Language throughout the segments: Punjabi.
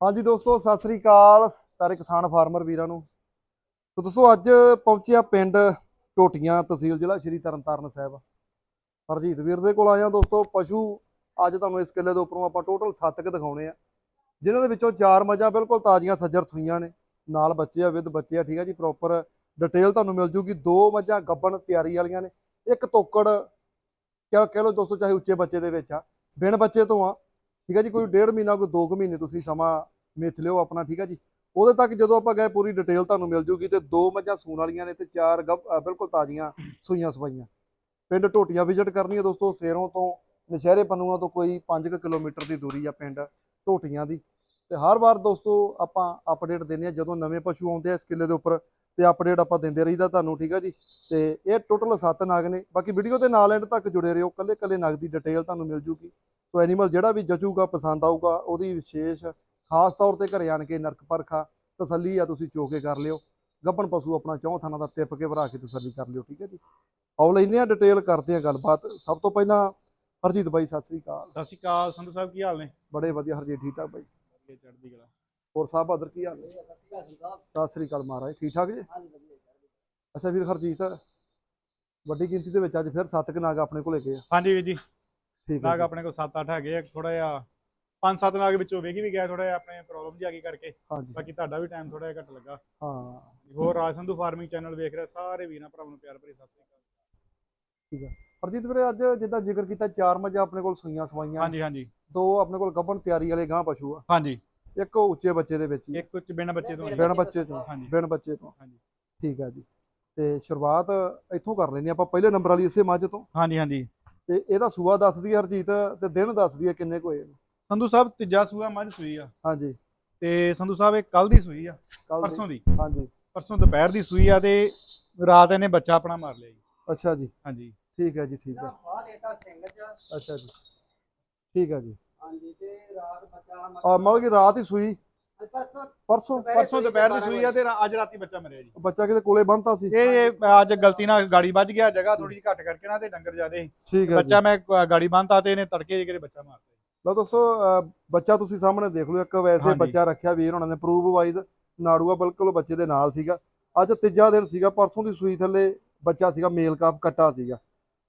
ਹਾਂਜੀ ਦੋਸਤੋ, ਸਤਿ ਸ੍ਰੀ ਅਕਾਲ ਸਾਰੇ ਕਿਸਾਨ ਫਾਰਮਰ ਵੀਰਾਂ ਨੂੰ। ਤੋ ਦੋਸਤੋ, ਅੱਜ ਪਹੁੰਚਿਆ ਪਿੰਡ ਟੋਟੀਆਂ ਤਹਿਸੀਲ ਜ਼ਿਲ੍ਹਾ ਸ਼੍ਰੀ ਤਰਨਤਾਰਨ ਸਾਹਿਬ। ਹਰਜੀਤ ਵੀਰ ਦੇ ਕੋਲ ਆਇਆ ਦੋਸਤੋ। ਪਸ਼ੂ ਅੱਜ ਤੁਹਾਨੂੰ ਇਸ ਕਿੱਲੇ ਦੇ ਉੱਪਰੋਂ ਆਪਾਂ ਟੋਟਲ 7 ਕ ਦਿਖਾਉਣੇ ਆ। ਜਿਨ੍ਹਾਂ ਦੇ ਵਿੱਚੋਂ ਚਾਰ ਮੱਝਾਂ ਬਿਲਕੁਲ ਤਾਜ਼ੀਆਂ ਸੱਜਰ ਸੂਈਆਂ ਨੇ। ਨਾਲ ਬੱਚੇ ਆ ਵਿਦ ਬੱਚੇ ਆ, ਠੀਕ ਆ ਜੀ ਪ੍ਰੋਪਰ ਡਿਟੇਲ ਤੁਹਾਨੂੰ ਮਿਲ ਜੂਗੀ। ਦੋ ਮੱਝਾਂ ਗੱਬਣ ਤਿਆਰੀ ਵਾਲੀਆਂ ਨੇ। ਇੱਕ ਤੋਕੜ, ਕਿਆ ਕਹਿ ਲਓ ਦੋਸਤੋ, ਚਾਹੇ ਉੱਚੇ ਬੱਚੇ ਦੇ ਵਿੱਚ ਆ। ਬਿਨ ਬੱਚੇ ਤੋਂ ਆ। ਠੀਕ ਹੈ ਜੀ, ਕੋਈ ਡੇਢ ਮਹੀਨਾ, ਕੋਈ 2 ਮਹੀਨੇ ਤੁਸੀਂ ਸਮਾਂ ਮਿੱਥ ਲਿਓ ਆਪਣਾ, ਠੀਕ ਹੈ ਜੀ। ਉਹਦੇ ਤੱਕ ਜਦੋਂ ਆਪਾਂ ਗਏ, ਪੂਰੀ ਡਿਟੇਲ ਤੁਹਾਨੂੰ ਮਿਲ ਜੂਗੀ ਤੇ ਦੋ ਮੱਝਾਂ ਸੂਣ ਵਾਲੀਆਂ ਨੇ ਤੇ ਚਾਰ ਗੱਭ- ਬਿਲਕੁਲ ਤਾਜ਼ੀਆਂ ਸੂਈਆਂ ਸਵਾਈਆਂ ਪਿੰਡ ਟੋਟੀਆਂ ਵਿਜ਼ਿਟ ਕਰਨੀ ਹੈ ਦੋਸਤੋ, ਸੇਰੋਂ ਤੋਂ ਨਸ਼ਹਿਰੇ ਪੰਨੂਆਂ ਤੋਂ ਕੋਈ 5 ਕਿਲੋਮੀਟਰ ਦੀ ਦੂਰੀ ਆ ਪਿੰਡ ਢੋਟੀਆਂ ਦੀ। ਤੇ ਹਰ ਵਾਰ ਦੋਸਤੋ ਆਪਾਂ ਅਪਡੇਟ ਦਿੰਦੇ ਆ ਜਦੋਂ ਨਵੇਂ ਪਸ਼ੂ ਆਉਂਦੇ ਆ ਇਸ ਕਿੱਲੇ ਦੇ ਉੱਪਰ, ਤੇ ਅਪਡੇਟ ਆਪਾਂ ਦਿੰਦੇ ਰਹੀਦਾ ਤੁਹਾਨੂੰ, ਠੀਕ ਹੈ ਜੀ। ਤੇ ਇਹ ਟੋਟਲ 7 ਨਗ ਨੇ, ਬਾਕੀ ਵੀਡੀਓ ਦੇ ਨਾਲ ਐਂਡ ਤੱਕ ਜੁੜੇ ਰਹੋ ਕੱਲੇ ਕੱਲੇ ਨਗ ਦੀ ਡਿਟੇਲ ਤੁਹਾਨੂੰ ਮਿਲ ਜੂਗੀ। ਸੋ ਐਨੀਮਲ ਜਿਹੜਾ ਵੀ ਜਚੂਗਾ ਪਸੰਦ ਆਊਗਾ ਉਹਦੀ ਵਿਸ਼ੇਸ਼ ਖਾਸ ਤੌਰ ਤੇ ਘਰੇ ਆਣ ਕੇ ਨਰਕ ਪਰਖਾ ਤਸੱਲੀ ਆ ਤੁਸੀਂ ਚੋ ਕੇ ਕਰ ਲਿਓ। ਗੱਭਣ ਪਸ਼ੂ ਆਪਣਾ ਚੌਂ ਥਾਣਾ ਦਾ ਟਿੱਪ ਕੇ ਭਰਾ ਕੇ ਤਸੱਲੀ ਕਰ ਲਿਓ ਠੀਕ ਹੈ ਜੀ? ਆਓ ਲੈਨੇ ਆ ਡਿਟੇਲ ਕਰਦੇ ਆ ਗੱਲਬਾਤ। ਸਭ ਤੋਂ ਪਹਿਲਾਂ ਹਰਜੀਤ ਬਾਈ ਸਤਿ ਸ੍ਰੀ ਅਕਾਲ। ਸਤਿ ਸ਼੍ਰੀ ਅਕਾਲ ਸੰਧੂ ਸਾਹਿਬ ਕੀ ਹਾਲ ਨੇ? ਬੜੇ ਵਧੀਆ ਹਰਜੀਤ ਠੀਕ ਠਾਕ ਬਾਈ? ਵਧੀਆ ਚੜ੍ਹਦੀ ਕਲਾ। ਹੋਰ ਸਾਹਿਬ ਬਹਾਦਰ ਕੀ ਹਾਲ ਨੇ? ਸਤਿ ਸ੍ਰੀ ਅਕਾਲ ਮਹਾਰਾਜ ਠੀਕ ਠਾਕ ਜੀ? ਅੱਛਾ ਵੀਰ ਹਰਜੀਤ ਵੱਡੀ ਗਿਣਤੀ ਦੇ ਵਿੱਚ ਅੱਜ ਫਿਰ ਸੱਤ ਨਾਗ ਆਪਣੇ ਕੋਲ ਹੈਗੇ ਆ। ਹਾਂਜੀ ਵੀਰ ਜੀ। ਠੀਕ ਹੈ ਨਾਗ। ਆਪਣੇ ਕੋਲ 7-8 ਹੈਗੇ ਆ ਥੋੜਾ ਜਿਹਾ ਪੰਜ ਸੱਤ ਨਾਗ ਵਿੱਚੋਂ ਵੇਗੀ ਵੀ ਗਿਆ ਥੋੜਾ ਜਿਹਾ ਆਪਣੇ ਪ੍ਰੋਬਲਮ ਜੀ ਆ ਗਈ ਕਰਕੇ। ਹਾਂਜੀ। ਬਾਕੀ ਤੁਹਾਡਾ ਵੀ ਟਾਈਮ ਥੋੜਾ ਜਿਹਾ ਘੱਟ ਲੱਗਾ। ਹਾਂ। ਹੋਰ ਰਾਜ ਸੰਧੂ ਫਾਰਮਿੰਗ ਚੈਨਲ ਵੇਖ ਰਹੇ ਸਾਰੇ ਵੀਰਾਂ ਭਰਾਵਾਂ ਨੂੰ ਪਿਆਰ ਭਰੀ ਸਤਿ ਸ਼੍ਰੀ ਅਕਾਲ। ਹਰਜੀਤ ਵੀਰੇ ਅੱਜ ਜਿੱਦਾਂ ਜ਼ਿਕਰ ਕੀਤਾ ਚਾਰ ਮੱਝਾਂ ਆਪਣੇ ਕੋਲ ਸੂਈਆਂ ਸਵਾਈਆਂ। ਹਾਂਜੀ ਹਾਂਜੀ। ਦੋ ਆਪਣੇ ਕੋਲ ਗੱਭਣ ਤਿਆਰੀ ਵਾਲੇ ਗਾਂ ਪਸ਼ੂ ਆ। ਹਾਂਜੀ। ਇੱਕ ਉੱਚੇ ਬੱਚੇ ਦੇ ਵਿੱਚ ਹੀ ਇੱਕ ਉੱਚ ਬਿਨ ਬੱਚੇ ਤੋਂ। ਬਿਨ ਬੱਚੇ ਤੋਂ ਹਾਂਜੀ। ਬਿਨ ਬੱਚੇ ਤੋਂ। ਹਾਂਜੀ। ਠੀਕ ਆ ਜੀ। ਤੇ ਸ਼ੁਰੂਆਤ ਇੱਥੋਂ ਕਰ ਲੈਣੀ ਆਪਾਂ ਪਹਿਲੇ ਨੰਬਰ ਵਾਲੀ ਇਸੇ ਮੱਝ ਤੋਂ। ਹਾਂਜੀ ਹਾਂਜੀ। ਤੇ ਇਹਦਾ ਸੂਆ ਦੱਸਦੀ ਹੈ ਹਰਜੀਤ ਤੇ ਦਿਨ ਦੱਸਦੀ ਹੈ ਕਿੰਨੇ ਕੁ ਹੋਏ ਨੇ। ਸੰਧੂ ਸਾਹਿਬ ਤੀਜਾ ਸੂਆ ਮੱਝ ਸੂਈ ਆ। ਹਾਂਜੀ। ਤੇ ਸੰਧੂ ਸਾਹਿਬ ਇਹ ਕੱਲ ਦੀ ਸੂਈ ਆ ਕੱਲ ਪਰਸੋਂ ਦੀ। ਹਾਂਜੀ। ਪਰਸੋਂ ਦੁਪਹਿਰ ਦੀ ਸੂਈ ਆ ਤੇ ਰਾਤ ਇਹਨੇ ਬੱਚਾ ਆਪਣਾ ਮਾਰ ਲਿਆ ਜੀ। ਅੱਛਾ ਜੀ। ਹਾਂਜੀ। ਠੀਕ ਹੈ ਜੀ ਠੀਕ ਹੈ ਅੱਛਾ ਜੀ। ਠੀਕ ਹੈ ਜੀ। ਆ ਮਤਲਬ ਕਿ ਰਾਤ ਹੀ ਸੂਈ। ਪਰਸੋਂ ਪਰਸੋਂ ਦੁਪਹਿਰ ਦੀ ਸੂਈ ਆ ਤੇ ਰਾ- ਅੱਜ ਰਾਤੀ ਬੱਚਾ ਮਰਿਆ ਜੀ। ਬੱਚਾ ਕਿਤੇ ਕੋਲੇ ਬੰਨਤਾ ਸੀ। ਇਹ ਅੱਜ ਗਲਤੀ ਨਾਲ ਗਾੜੀ ਵੱਜ ਗਿਆ ਜਗ੍ਹਾ ਥੋੜੀ ਜਿਹੀ ਘੱਟ ਕਰਕੇ ਨਾ ਤੇ ਡੰਗਰ ਜ਼ਿਆਦੇ ਠੀਕ ਹੈ ਜੀ। ਬੱਚਾ ਮੈਂ ਗ- ਗਾੜੀ ਬੰਨਤਾ ਤੇ ਇਹਨੇ ਤੜਕੇ ਜਿਹੜੇ ਬੱਚਾ ਮਾਰਤਾ ਲਓ ਦੋਸਤੋ ਅਹ ਬੱਚਾ ਤੁਸੀਂ ਸਾਹਮਣੇ ਦੇਖ ਲਓ ਇੱਕ ਵੈਸੇ ਹਾਂਜੀ। ਬੱਚਾ ਰੱਖਿਆ ਵੀਰ ਉਹਨਾਂ ਨੇ ਪ੍ਰੂਵ ਵਾਈਜ਼ ਨਾੜੂਆ ਬਿਲਕੁਲ ਬੱਚੇ ਦੇ ਨਾਲ ਸੀਗਾ। ਅੱਜ ਤੀਜਾ ਦਿਨ ਸੀਗਾ ਪਰਸੋਂ ਦੀ ਸੂਈ ਥੱਲੇ ਬੱਚਾ ਸੀਗਾ ਮੇਲ ਕਾਪ ਕੱਟਾ ਸੀਗਾ।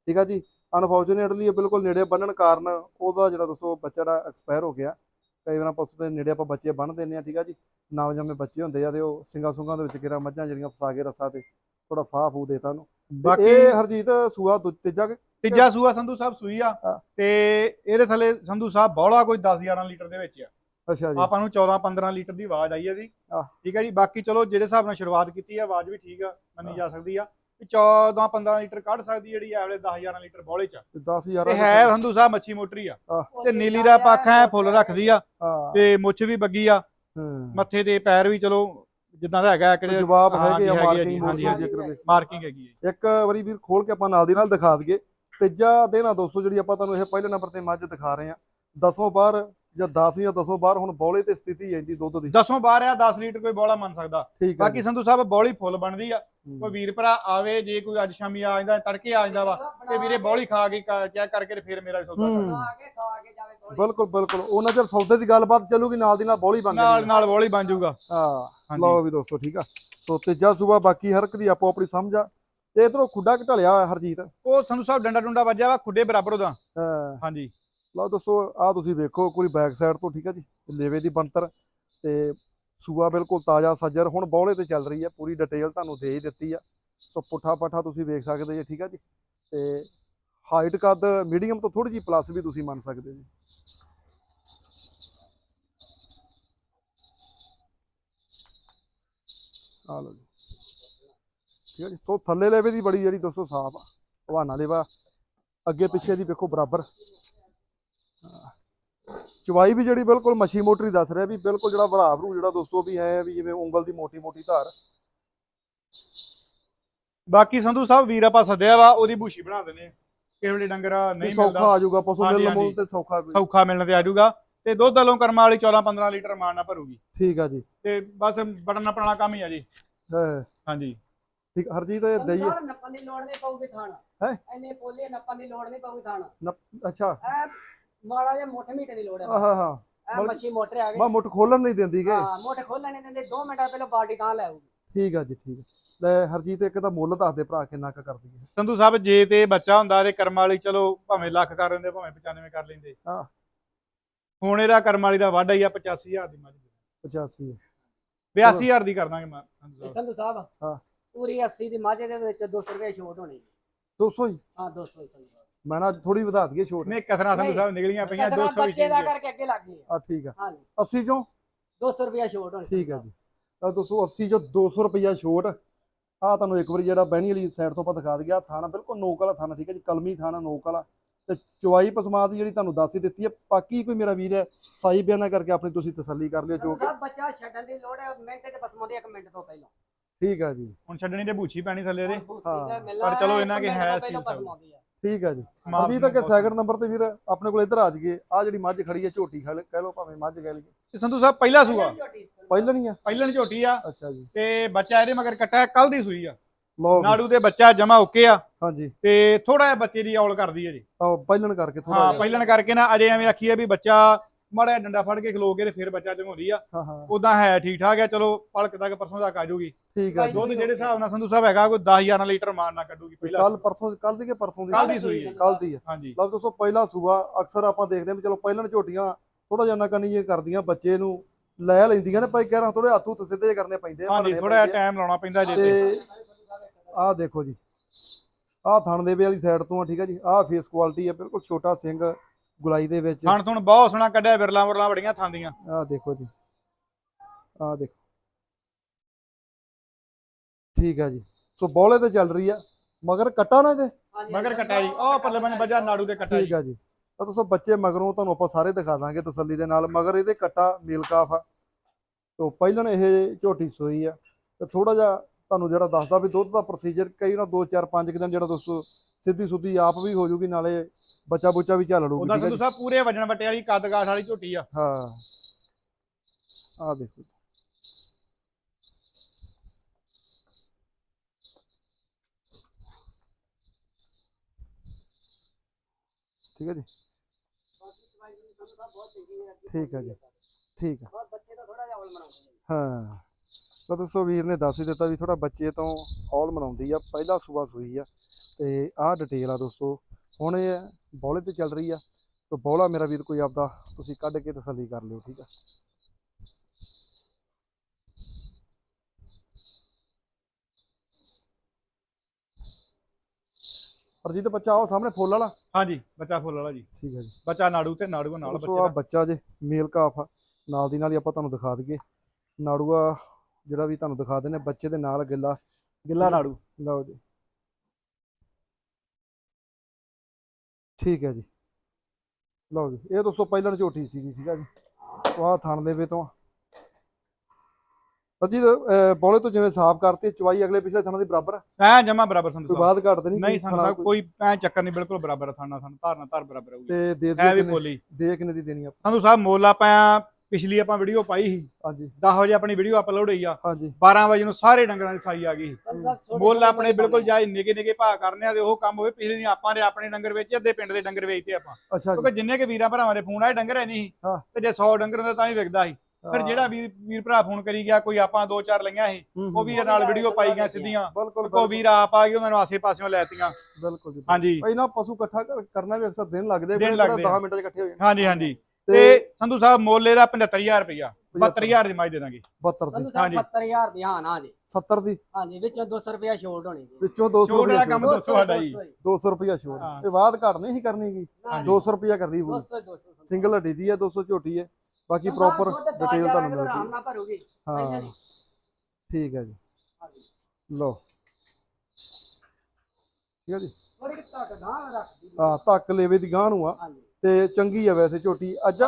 ਠੀਕ ਆ ਜੀ? ਅਨਫੋਰਚੂਨੇਟਲੀ ਇਹ ਬਿਲਕੁਲ ਨੇੜੇ ਬੰਨਣ ਕਾਰਨ ਉਹਦਾ ਜਿਹੜਾ ਦੋਸਤੋ ਬੱਚਾ ਦਾ ਐਕਸਪਾਇਰ ਹੋ ਗਿਆ। ਕਈ ਵਾਰ ਪਸ਼ੂ ਦੇ ਨੇੜੇ ਆਪਾਂ ਬੱਚੇ ਬੰਨ ਦਿੰਦੇ ਆ ਠੀਕ ਆ ਜੀ? ਨਵਜੰਮੇ ਬੱਚੇ ਹੁੰਦੇ ਆ ਤੇ ਉਹ ਸਿੰਗਾ ਸੁੰਗਾ ਦੇ ਵਿੱਚ ਕਿਰਾ ਮੱਝਾਂ ਜਿਹੜੀਆਂ ਫਸਾ ਕੇ ਰਸਾ ਤੇ ਥੋੜਾ ਫਾਹ ਫੂ ਦੇਤਾ ਉਹਨੂੰ। ਬਾਕੀ ਇਹ ਹਰਜੀਤ ਸੂਆ ਤੀਜਾ ਤੀਜਾ ਸੂਆ ਸੰਧੂ ਸਾਹਿਬ ਸੂਈ ਆ। ਹਾਂ। ਤੇ ਇਹਦੇ ਥੱਲੇ ਸੰਧੂ ਸਾਹਿਬ ਬੌਲਾ ਕੋਈ 10 11 ਲੀਟਰ ਦੇ ਵਿੱਚ ਆ। ਅੱਛਾ ਜੀ। ਆਪਾਂ ਨੂੰ 14 15 ਲੀਟਰ ਦੀ ਆਵਾਜ਼ ਆਈ ਹੈ। ਆਹ। ਠੀਕ ਹੈ ਜੀ? ਬਾਕੀ ਚਲੋ ਜਿਹੜੇ ਹਿਸਾਬ ਨਾਲ ਸ਼ੁਰੂਆਤ ਕੀਤੀ ਆ ਆਵਾਜ਼ ਵੀ ਠੀਕ ਆ ਮੰਨੀ ਜਾ ਸਕਦੀ ਆ। 14 15 ਲੀਟਰ ਕੱਢ ਸਕਦੀ ਜਿਹੜੀ ਇਹ ਵੇਲੇ 10 11 ਲੀਟਰ ਬੌਲੇ ਚ। ਆ। 10000 ਤੇ ਹੈ ਸੰਧੂ ਸਾਹਿਬ ਮੱਛੀ ਮੋਟਰੀ ਆ। ਤੇ ਨੀਲੀ ਦਾ ਪੱਖ ਹੈ ਫੁੱਲ ਰੱਖਦੀ ਆ। ਤੇ ਮੁੱਛ ਵੀ ਬੱਗੀ ਆ। ਮੱਥੇ ਤੇ ਪੈਰ ਵੀ ਚਲੋ ਜਿੱਦਾਂ ਦਾ ਹੈਗਾ ਕਿ ਜਵਾਬ ਹੈਗੇ ਆ ਮਾਰਕਿੰਗ ਹਾਂਜੀ, ਜੇਕਰ ਮਾਰਕਿੰਗ ਹੈਗੀ ਹੈ ਇੱਕ ਵਾਰੀ ਵੀਰ ਖੋਲ ਕੇ ਆਪਾਂ ਨਾਲ ਦੀ ਨਾਲ ਦਿਖਾ ਦਈਏ। ਤੀਜਾ ਆ ਦੋਸਤੋ ਜਿਹੜੀ ਆਪਾਂ ਤੁਹਾਨੂੰ ਇਹ ਪਹਿਲੇ ਨੰਬਰ ਤੇ ਮੱਝ ਦਿਖਾ ਰਹੇ ਆ। ਦਸੋਂ ਬਾਹਰ ਜਾਂ 10 ਜਾਂ ਦਸੋਂ ਬਾਹਰ ਹੁਣ ਬੌਲੇ ਤੇ ਸਥਿਤੀ ਹੈ ਇਹਦੀ ਦੁੱਧ ਦੀ। ਦਸੋਂ ਬਾਹਰ ਆ 10 ਲੀਟਰ ਕੋਈ ਬੋਲਾ ਮੰਨ ਸਕਦਾ। ਹੈ ਬਾਕੀ ਸੰਧੂ ਸਾਹਿਬ ਬੌਲੀ ਫੁੱਲ ਬਣਦੀ ਆ। ਕੋਈ ਵੀਰ ਭਰਾ ਆਵੇ ਜੇ ਕੋਈ ਅੱਜ ਸ਼ਾਮੀ ਆ ਜਾਂਦਾ ਤੜਕੇ ਆ ਜਾਂਦਾ ਵਾ ਤੇ ਵੀਰੇ ਬੌਲੀ ਖਾ ਕੇ ਚੈੱਕ ਕਰਕੇ ਫਿਰ ਮੇਰਾ ਸੌਦਾ ਹੂੰ। ਕਰ ਬਿਲਕੁਲ ਬਿਲਕੁਲ। ਉਹਨਾਂ ਚਿਰ ਸੌਦੇ ਦੀ ਗੱਲਬਾਤ ਚੱਲੂਗੀ ਨਾਲ ਦੀ ਨਾਲ ਬੌਲੀ ਬਣ ਨਾਲ ਜਾਣੀ ਨਾਲ ਬੌਲੀ ਬਣ ਜਾਊਗਾ। ਹਾਂ ਲਓ ਵੀ ਦੋਸਤੋ ਠੀਕ ਆ। ਸੋ ਤੀਜਾ ਸੂਬਾ ਬਾਕੀ ਹਰ ਇੱਕ ਦੀ ਆਪੋ ਆਪਣੀ ਸਮਝ ਆ। ਤੇ ਇਧਰੋਂ ਖੁੱਡਾ ਘਟਲਿਆ ਹਰਜੀਤ। ਉਹ ਸੰਧੂ ਸਾਹਿਬ ਡੰਡਾ ਡੁੰਡਾ ਵੱਜਿਆ ਵਾ ਖੁੱਡੇ ਬਰਾਬਰ ਉਹਦਾ। ਅਹ ਹਾਂਜੀ। ਲਓ ਦੋਸਤੋ ਆ ਤੁਸੀਂ ਵੇਖੋ, ਪੂਰੀ ਬੈਕ ਸਾਈਡ ਤੋਂ, ਠੀਕ ਆ ਜੀ? ਲੇਵੇ ਦੀ ਬਣਤਰ ਤੇ ਸੂਆ ਬਿਲਕੁਲ ਤਾਜ਼ਾ ਸੱਜਰ, ਹੁਣ ਬੌਲੇ ਤੇ ਚੱਲ ਰਹੀ ਹੈ ਪੂਰੀ ਡਿਟੇਲ ਤੁਹਾਨੂੰ ਦੇ ਹੀ ਦਿੱਤੀ ਆ। ਸੋ ਪੁੱਠਾ ਪੱਠਾ ਤੁਸੀਂ ਵੇਖ ਸਕਦੇ ਜੀ, ਠੀਕ ਹੈ ਜੀ? ਤੇ ਹਾਈਟ ਕੱਦ ਮੀਡੀਅਮ ਤੋਂ ਥੋੜੀ ਜੀ ਪਲੱਸ ਵੀ ਤੁਸੀਂ ਮੰਨ ਸਕਦੇ ਜੀ। ਆ ਲਓ ਜੀ। ਠੀਕ ਹੈ ਜੀ? ਤੋਂ ਥੱਲੇ ਲੈਵੇ ਦੀ ਬੜੀ ਜਿਹੜੀ ਦੋਸਤੋ ਸਾਫ਼ ਆ ਹਵਾਨਾ ਲੇਵਾ। ਅੱਗੇ ਪਿੱਛੇ ਦੀ ਵੇਖੋ ਬਰਾਬਰ। ਚਵਾਈ ਵੀ ਜਿਹੜੀ ਬਿਲਕੁਲ ਮੱਛੀ ਮੋਟਰੀ ਦੱਸ ਰਿਹਾ ਵੀ ਬਿਲਕੁਲ ਜਿਹੜਾ ਭਰਾ ਭਰੂ ਜਿਹੜਾ ਦੋਸਤੋ ਵੀ ਹੈ ਵੀ ਜਿਵੇਂ ਉਂਗਲ ਦੀ ਮੋਟੀ ਮੋਟੀ ਧਾਰ। ਬਾਕੀ ਸੰਧੂ ਸਾਹਿਬ ਵੀਰ ਆਪਾਂ ਸੱਦਿਆ ਵਾ ਉਹਦੀ ਬੂਸ਼ੀ ਬਣਾ ਦਿੰਦੇ ਵੇਲੇ ਡੰਗਰ ਨਹੀਂ ਸੌਖਾ ਮਿਲਦਾ ਆ ਜਾਊਗਾ ਪਸ਼ੂ ਮਿਲਣ ਮੁੱਲ। ਤੇ ਸੌਖਾ ਸੌਖਾ ਮਿਲਣ ਤੇ ਆ ਜਾਊਗਾ। ਤੇ ਦੁੱਧ ਵਾਲੋਂ ਕਰਮਾਂ ਵਾਲੀ 14 15 ਲੀਟਰ ਮਾਰ ਨਾ ਭਰੂਗੀ। ਠੀਕ ਆ ਜੀ। ਤੇ ਬਸ ਬਟਨ ਨਪਣਾ ਕੰਮ ਹੀ ਆ ਜੀ। ਹੈ। ਹਾਂਜੀ। ਠੀਕ ਹਰਜੀਤ ਇਹ ਦਈਏ। ਸਰ ਨੱਪਣ ਦੀ ਲੋੜ ਨਹੀਂ ਪਊਗੀ ਥਾਣਾ। ਹੈਂ? ਇੰਨੇ ਪੋਲੇ ਨੱਪਣ ਦੀ ਲੋੜ ਨਹੀਂ ਪਊਗੀ ਥਾਣਾ। ਅੱਛਾ। ਮਾੜਾ ਜਿਹਾ ਮੋਟੇ ਮੀਟੇ ਦੀ ਲੋੜ ਹੈ ਆਹਾ ਹਾਂ ਮੱਛੀ ਮੋਟਰ ਆ ਗਈ ਮੈਂ ਮੁੱਠ ਖੋਲਣ ਨਹੀਂ ਦਿੰਦੀ ਗੇ। ਹਾਂ ਮੋਟਰ ਖੋਲਣ ਨਹੀਂ ਦਿੰਦੇ। 2 ਮਿੰਟਾਂ ਪਹਿਲਾਂ ਬਾਲਟੀ ਤਾਂ ਲੈ ਆਊਗੀ। ਠੀਕ ਆ ਜੀ ਠੀਕ ਆ। ਲੈ ਹਰਜੀਤ ਇੱਕ ਤਾਂ ਮੁੱਲ ਦੱਸ ਦੇ ਭਰਾ ਕਿੰਨਾ ਕੁ ਕਰਦੀ ਹੈ ਸੰਧੂ ਸਾਹਿਬ ਜੇ ਤੇ ਬੱਚਾ ਹੁੰਦਾ ਤੇ ਕਰਮ ਵਾਲੀ ਚਲੋ ਭਾਵੇਂ ਲੱਖ ਕਰ ਲੈਂਦੇ ਭਾਵੇਂ 95 ਕਰ ਲੈਂਦੇ। ਹਾਂ। ਹੁਣ ਇਹਦਾ ਕਰਮ ਵਾਲੀ ਦਾ ਵਾਢਾ ਹੀ ਆ 85000 ਦੀ ਮੱਝ 85 82000 ਦੀ ਕਰ ਦਾਂਗੇ ਮੈਂ ਸੰਧੂ ਸਾਹਿਬ। ਸੰਧੂ ਸਾਹਿਬ ਹਾਂ। ਪੂਰੀ 80 ਦੀ ਮਾਝੇ ਦੇ ਵਿੱਚ 200 ਰੁਪਏ ਛੋਟ ਹੋਣੀ। 200 ਹੀ? ਹਾਂ 200 ਹੀ। ਸੰਧੂ ਸਾਹਿਬ ਮੈਂ ਨਾ ਥੋੜੀ ਵਧਾ ਦਈਏ ਛੋਟ। ਨੇ ਕਥਨਾ ਸੰਧੂ ਨਹੀਂ। ਸਾਹਿਬ ਨਿਕਲੀਆਂ ਪਈਆਂ ਕਦਰਾਂ 200 ਬੱਚੇ ਦਾ ਵਿੱਚ ਕਰਕੇ ਅੱਗੇ ਲੱਗ ਗਈ ਆ ਠੀਕ ਆ। ਹਾਂਜੀ। 80 ਚੋਂ? 200 ਰੁਪਏ ਛੋਟ ਹੋਣੀ ਠੀਕ ਆ ਜੀ। ਤਾਂ 280 ਚੋਂ 200 ਰੁਪਈਆ ਛੋਟ। ਆ ਤੁਹਾਨੂੰ ਇੱਕ ਵਾਰੀ ਜਿਹੜਾ ਬਹਿਣੀ ਵਾਲੀ ਸਾਈਡ ਤੋਂ ਆਪਾਂ ਦਿਖਾ ਦਈਏ ਆਹ ਥਾਣਾ ਬਿਲਕੁਲ ਨੋਕ ਵਾਲਾ ਥਾਣਾ ਠੀਕ ਹੈ ਜੀ ਕਲਮੀ ਥਾਣਾ ਨੋਕ ਵਾਲਾ। ਤੇ ਚੁਆਈ ਪਸਮਾਦ ਜਿਹੜੀ ਤੁਹਾਨੂੰ ਦੱਸ ਹੀ ਦਿੱਤੀ ਹੈ ਬਾਕੀ ਕੋਈ ਮੇਰਾ ਵੀਰ ਹੈ ਸਾਈ ਬਿਆਨਾ ਕਰਕੇ ਆਪਣੀ ਤੁਸੀਂ ਤਸੱਲੀ ਕਰ ਲਿਓ ਜੋ ਕਿ ਬੱਚਾ ਛੱਡਣ ਦੀ ਲੋੜ ਹੈ ਮਿੰਟ ਤੇ ਪਸਮਾਉਂਦੇ ਇੱਕ ਮਿੰਟ ਤੋਂ ਪਹਿਲਾਂ। ਠੀਕ ਆ ਜੀ। ਹੁਣ ਛੱਡਣੀ ਤੇ ਬੂਛੀ ਪੈਣੀ ਥੱਲੇ ਹਾਂ। ਪਰ ਚਲੋ ਇਹਨਾਂ ਕੇ ਹੈ ਸੀ ਸਭ। ਠੀਕ ਆ ਜੀ। ਅਰਜੀਤ ਅੱਗੇ ਸੈਕਿੰਡ ਨੰਬਰ ਤੇ ਵੀਰ ਆਪਣੇ ਕੋਲ ਇੱਧਰ ਆ ਜਗੇ ਆ ਜਿਹੜੀ ਮੱਝ ਖੜੀ ਹੈ ਝੋਟੀ ਖੜ ਕਹਿ ਲਓ ਭਾਵੇਂ ਮੱਝ ਕਹਿ ਲਈਏ। ਤੇ ਸੰਧੂ ਸਾਹਿਬ ਪਹਿਲਾ ਸੂਆ। ਪਹਿਲਣ ਆ। ਪਹਿਲਣ ਝੋਟੀ ਆ। ਅੱਛਾ ਜੀ। ਤੇ ਬੱਚਾ ਇਹਦੇ ਮਗਰ ਕੱਟਾ ਕੱਲ ਦੀ ਸੂਈ ਆ। ਨਾੜੂ ਦੇ ਬੱਚਾ ਜਮਾ ਓਕੇ ਆ। ਹਾਂਜੀ। ਤੇ ਥੋੜਾ ਜਿਹਾ ਬੱਚੇ ਦੀ ਔਲ ਕਰਦੀ ਹੈ ਜੀ। ਪਹਿਲਣ ਕਰਕੇ ਥੋੜਾ ਹਾਂ ਪਹਿਲਣ ਕਰਕੇ ਨਾ ਅਜੇ ਐਵੇਂ ਆਖੀਏ ਵੀ ਬੱਚਾ ਮਾੜਾ ਡੰਡਾ ਫੜ ਕੇ ਖਲੋ ਕੇ ਤੇ ਫਿਰ ਬੱਚਾ ਚੰਗਾਉਂਦੀ ਆ। ਹਾਂ ਹਾਂ। ਉਦਾਂ ਹੈ ਠੀਕ ਠਾਕ ਆ ਚਲੋ ਪਲਕ ਤੱਕ ਪਰਸੋਂ ਤੱਕ ਆ ਜਾਊਗੀ। ਠੀਕ ਆ ਦੁੱਧ ਜਿਹੜੇ ਹਿਸਾਬ ਨਾਲ ਸੰਧੂ ਸਾਹਿਬ ਹੈਗਾ ਕੋਈ 10 11 ਲੀਟਰ ਮਾਰਨਾ ਕੱਢੂਗੀ ਪਹਿਲਾਂ। ਕੱਲ ਪਰਸੋਂ ਕੱਲ ਦੀ ਕਿ ਪਰਸੋਂ ਦੀ? ਕੱਲ੍ਹ ਦੀ ਸੂਈ ਹੈ। ਕੱਲ ਦੀ ਆ। ਹਾਂਜੀ। ਲਓ ਦੋਸਤੋ ਪਹਿਲਾ ਸੂਆ ਅਕਸਰ ਆਪਾਂ ਦੇਖਦੇ ਹਾਂ ਵੀ ਚਲੋ ਪਹਿਲਣ ਝੋਟੀਆਂ ਥੋੜਾ ਜਿਹਾ ਨਕਨੀ ਇਹ ਕਰਦੀਆਂ ਬੱਚੇ ਨੂੰ ਲੈ ਲੈਂਦੀਆਂ ਨੇ ਭਾਈ ਕਹਿ ਰਾਂ ਥੋੜੇ ਹੱਥ ਹੁੱਥ ਸਿੱਧੇ ਕਰਨੇ ਪੈਂਦੇ ਆ ਹਾਂਜੀ ਥੋੜਾ। ਟਾਈਮ ਲਾਉਣਾ ਪੈਂਦਾ ਜੇ ਤੇ ਆਹ ਦੇਖੋ ਜੀ ਆਹ ਥਣ ਦੇ ਵਾਲੀ ਸਾਈਡ ਤੋਂ ਆ ਠੀਕ ਆ ਜੀ ਆਹ ਫੇਸ ਕੁਆਲਿਟੀ ਆ ਬਿਲਕੁਲ ਛੋਟਾ ਸਿੰਘ ਗੁਲਾਈ ਦੇ ਵਿੱਚ। ਥਣ ਥੁਣ ਬਹੁਤ ਸੋਹਣਾ ਕੱਢਿਆ ਵਿਰਲਾ ਵਿਰਲਾ ਬੜੀਆਂ ਥਾਂਦੀਆਂ। ਆਹ ਦੇਖੋ ਜੀ। ਆਹ ਦੇਖੋ। ਠੀਕ ਆ ਜੀ। ਸੋ ਬੋਲੇ ਤੇ ਚੱਲ ਰਹੀ ਆ। ਮਗਰ ਕੱਟਾ ਨਾ ਇਹਦੇ। ਮਗਰ ਕੱਟਿਆ ਜੀ। ਉਹ ਪਰਲੇ ਬੰਨੇ ਬੱਜਾ ਨਾੜੂ ਦੇ ਕੱਟਾ ਠੀਕ ਆ ਜੀ। ਤਾਂ ਦੋਸਤੋ ਬੱਚੇ ਮਗਰੋਂ ਤੁਹਾਨੂੰ ਆਪਾਂ ਸਾਰੇ ਦਿਖਾ ਦਾਂਗੇ ਤਸੱਲੀ ਦੇ ਨਾਲ। ਮਗਰ ਇਹਦੇ ਕੱਟਾ ਮੇਲ ਕਾਫ ਆ। ਤੋਂ ਪਹਿਲਣ ਇਹ ਝੋਟੀ ਸੋਈ ਆ। ਤੇ ਥੋੜਾ ਜਿਹਾ ਤੁਹਾਨੂੰ ਜਿਹੜਾ ਦੱਸਦਾ ਵੀ ਦੁੱਧ ਦਾ ਪ੍ਰੋਸੀਜਰ ਕਈ ਨਾ 2 4 5 ਦਿਨ ਜਿਹੜਾ ਦੋਸਤੋ ਸਿੱਧੀ ਸੁੱਧੀ ਆਪ ਵੀ ਹੋ ਜੂਗੀ ਨਾਲੇ ਬੱਚਾ ਬੁੱਚਾ ਵੀ ਚੱਲ ਲੂਗੀ ਉਹਦਾ ਸੰਧੂ ਸਾਹਿਬ ਪੂਰੇ ਵਜਣ ਵਟੇ ਵਾਲੀ ਕੱਦ ਕਾਠ ਵਾਲੀ ਝੋਟੀ ਆ। ਹਾਂ। ਆ ਦੇਖੋ ਠੀਕ ਹੈ ਜੀ? ਠੀਕ ਹੈ ਜੀ। ਠੀਕ ਹੈ। ਬੱਚੇ ਥੋੜਾ ਜਿਹਾ ਹਾਂ। ਤਾਂ ਦੱਸੋ ਵੀਰ ਨੇ ਦੱਸ ਹੀ ਦਿੱਤਾ ਵੀ ਥੋੜਾ ਬੱਚੇ ਤੋਂ ਹੌਲ ਮਨਾਉਂਦੀ ਆ ਪਹਿਲਾ ਸੂਆ ਸੂਈ ਆ। ਤੇ ਆਹ ਡਿਟੇਲ ਆ ਦੋਸਤੋ ਹੁਣ ਇਹ ਬੌਲੇ ਤੇ ਚੱਲ ਰਹੀ ਆ ਤੇ ਬੌਲਾ ਮੇਰਾ ਵੀਰ ਕੋਈ ਆਪਦਾ ਤੁਸੀਂ ਕੱਢ ਕੇ ਤਸੱਲੀ ਕਰ ਲਿਓ ਠੀਕ ਆ। ਅਰਜੀਤ ਬੱਚਾ ਉਹ ਸਾਹਮਣੇ ਫੁੱਲ ਵਾਲਾ? ਹਾਂਜੀ ਬੱਚਾ ਫੁੱਲ ਵਾਲਾ ਜੀ। ਠੀਕ ਹੈ ਜੀ। ਬੱਚਾ ਨਾੜੂ ਤੇ ਨਾੜੂ ਨਾਲ ਬੱਚੇ ਦਾ। ਬੱਚਾ ਜੇ ਮੇਲ ਕਾਫ ਆ। ਨਾਲ ਦੀ ਨਾਲ ਹੀ ਆਪਾਂ ਤੁਹਾਨੂੰ ਦਿਖਾ ਦਈਏ। ਨਾੜੂਆ ਜਿਹੜਾ ਵੀ ਤੁਹਾਨੂੰ ਦਿਖਾ ਦਿੰਨੇ ਬੱਚੇ ਦੇ ਨਾਲ ਗਿੱਲਾ। ਗਿੱਲਾ ਨਾੜੂ। ਲਓ ਜੀ। ਠੀਕ ਹੈ ਜੀ। ਲਓ ਜੀ ਇਹ ਦੋਸਤੋ ਪਹਿਲਾਂ ਝੋਟੀ ਸੀਗੀ ਠੀਕ ਹੈ ਜੀ। ਸੋ ਆਹ ਥਣ ਦੇ ਵੇ ਤੋਂ ਅਜੀ ਬੋਲੇ ਤੋਂ ਜਿਵੇਂ ਸਾਫ਼ ਕਰਤੇ ਚੁਆਈ ਅਗਲੇ ਪਿਛਲੇ ਥਣਾਂ ਦੀ ਬਰਾਬਰ? ਆ? ਐ ਜਮਾ ਬਰਾਬਰ ਸੰਧੂ ਕੋਈ ਸਾਹਿਬ ਬਾਤ ਘੱਟ ਤੇ ਨਹੀਂ ਨਹੀਂ ਸਾਹਿਬ ਕੋਈ ਐ ਚੱਕਰ ਨਹੀਂ ਬਿਲਕੁਲ ਬਰਾਬਰ ਆ ਥਾਣਾ ਸਾਨੂੰ ਧਾਰਨਾ ਧਾਰ ਬਰਾਬਰ ਆਊਗੀ। ਤੇ ਦੇ ਦੇ ਦੇ ਕਿੰਨੇ ਦੀ ਦੇਣੀ ਆ? ਸੰਧੂ ਸਾਹਿਬ ਮੁੱਲ ਆਪਾਂ ਪਿਛਲੀ ਆਪਾਂ ਵੀਡੀਓ ਪਾਈ ਸੀ। ਹਾਂਜੀ। 10 ਵਜੇ ਆਪਣੀ ਵੀਡੀਓ ਅਪਲੋਡ ਹੋਈ ਆ। ਹਾਂਜੀ। 12 ਵਜੇ ਨੂੰ ਸਾਰੇ ਡੰਗਰਾਂ ਦੀ ਸਾਈ ਆ ਗਈ ਮੁੱਲ ਆਪਣੇ ਬਿਲਕੁਲ ਜਾਇਜ਼ ਨਿੱਕੇ ਨਿੱਕੇ ਭਾਅ ਕਰਨੇ ਆ ਤੇ ਉਹ ਕੰਮ ਹੋਵੇ। ਪਿਛਲੇ ਦਿਨ ਆਪਾਂ ਦੇ ਆਪਣੇ ਡੰਗਰ ਵੇਚੇ ਅੱਧੇ ਪਿੰਡ ਦੇ ਡੰਗਰ ਵੇਚਤੇ ਆਪਾਂ। ਕਿਉਂਕਿ ਜਿੰਨੇ ਕੇ ਵੀਰਾਂ ਭਰਾਵਾਂ ਦੇ ਫੋਨ ਆਏ ਡੰਗਰ ਹੈ ਨਹੀਂ ਹਾਂ। ਤੇ ਜੇ 100 ਡੰਗਰ ਹੁੰਦਾ ਤਾਂ ਵੀ ਵਿਕਦਾ ਸੀ। ਫਿਰ ਹਾਂ, ਜਿਹੜਾ ਵੀਰ ਵੀਰ ਭਰਾ ਫੋਨ ਕਰੀ ਗਿਆ ਕੋਈ ਆਪਾਂ ਦੋ ਚਾਰ ਲਈਆਂ ਸੀ ਹੂੰ, ਉਹ ਹੂੰ, ਵੀਰ ਨਾਲ ਵੀਡੀਓ ਪਾਈ ਗਿਆ ਸਿੱਧੀਆਂ। ਕੋ ਵੀਰ ਆਪ ਆ ਗਏ ਉਹਨਾਂ ਨੂੰ ਆਸੇ ਪਾਸਿਓਂ ਲੈਤੀਆਂ ਬਿਲਕੁਲ ਜੀ। ਹਾਂਜੀ। ਭਾਈ ਨਾ ਪਸ਼ੂ ਇਕੱਠਾ ਕਰ- ਕਰਨਾ ਵੀ ਅਕਸਰ ਦਿਨ ਲੱਗਦੇ ਬੜੇ ਲੱਗਦੇ ਆ। 10 ਮਿੰਟਾਂ 'ਚ ਇਕੱਠੇ ਹੋ ਜਾਣ ਹਾਂਜੀ ਹਾਂਜੀ। ਤੇ ਤੇ ਸੰਧੂ ਸਾਹਿਬ ਮੁੱਲ ਇਹਦਾ 75000 ਰੁਪਇਆ 72000 ਦੀ ਮਾਈ ਦੇ ਦਾਂਗੇ। 72 ਦੀ। ਹਾਂਜੀ। 75000 ਦੀ ਹਾਂ ਨਾ ਜੀ। 70 ਦੀ? ਹਾਂਜੀ ਵਿੱਚੋਂ 200 ਰੁਪਏ ਛੋਟ ਹੋਣੀ ਜੀ। ਵਿੱਚੋਂ 200 ਛੋਟ ਵਾਲਾ ਰੁਪਏ ਕੰਮ ਦੱਸੋ ਸਾਡਾ ਜੀ। 200 ਰੁਪਏ ਛੋੜ ਹਾਂ। ਇਹ ਬਾਅਦ ਘੱਟ ਨਹੀਂ ਸੀ ਕਰਨੀ ਗੀ। ਹਾਂਜੀ। 200 ਰੁਪਏ ਕਰਨੀ ਹੋਊਗੀ 200 200 ਸਿੰਗਲ ਹੱਡੀ ਦੀ ਹੈ 200 ਝੋਟੀ ਹੈ ਬਾਕੀ ਪ੍ਰੋਪਰ ਡਿਟੇਲ ਤੁਹਾਨੂੰ ਮਿਲ ਆਰਾਮ ਜੂਗੀ ਨਾਲ ਭਰੂਗੀ। ਹਾਂ। ਠੀਕ ਹੈ ਜੀ। ਲਓ। ਠੀਕ ਹੈ ਜੀ। ਥੋੜੀ ਹਾਂ ਧੱਕ ਲੇਵੇ ਦੀ ਗਾਂ ਨੂੰ ਆ। ਹਾਂਜੀ। ਤੇ ਚੰਗੀ ਆ ਵੈਸੇ ਝੋਟੀ। ਅੱਜ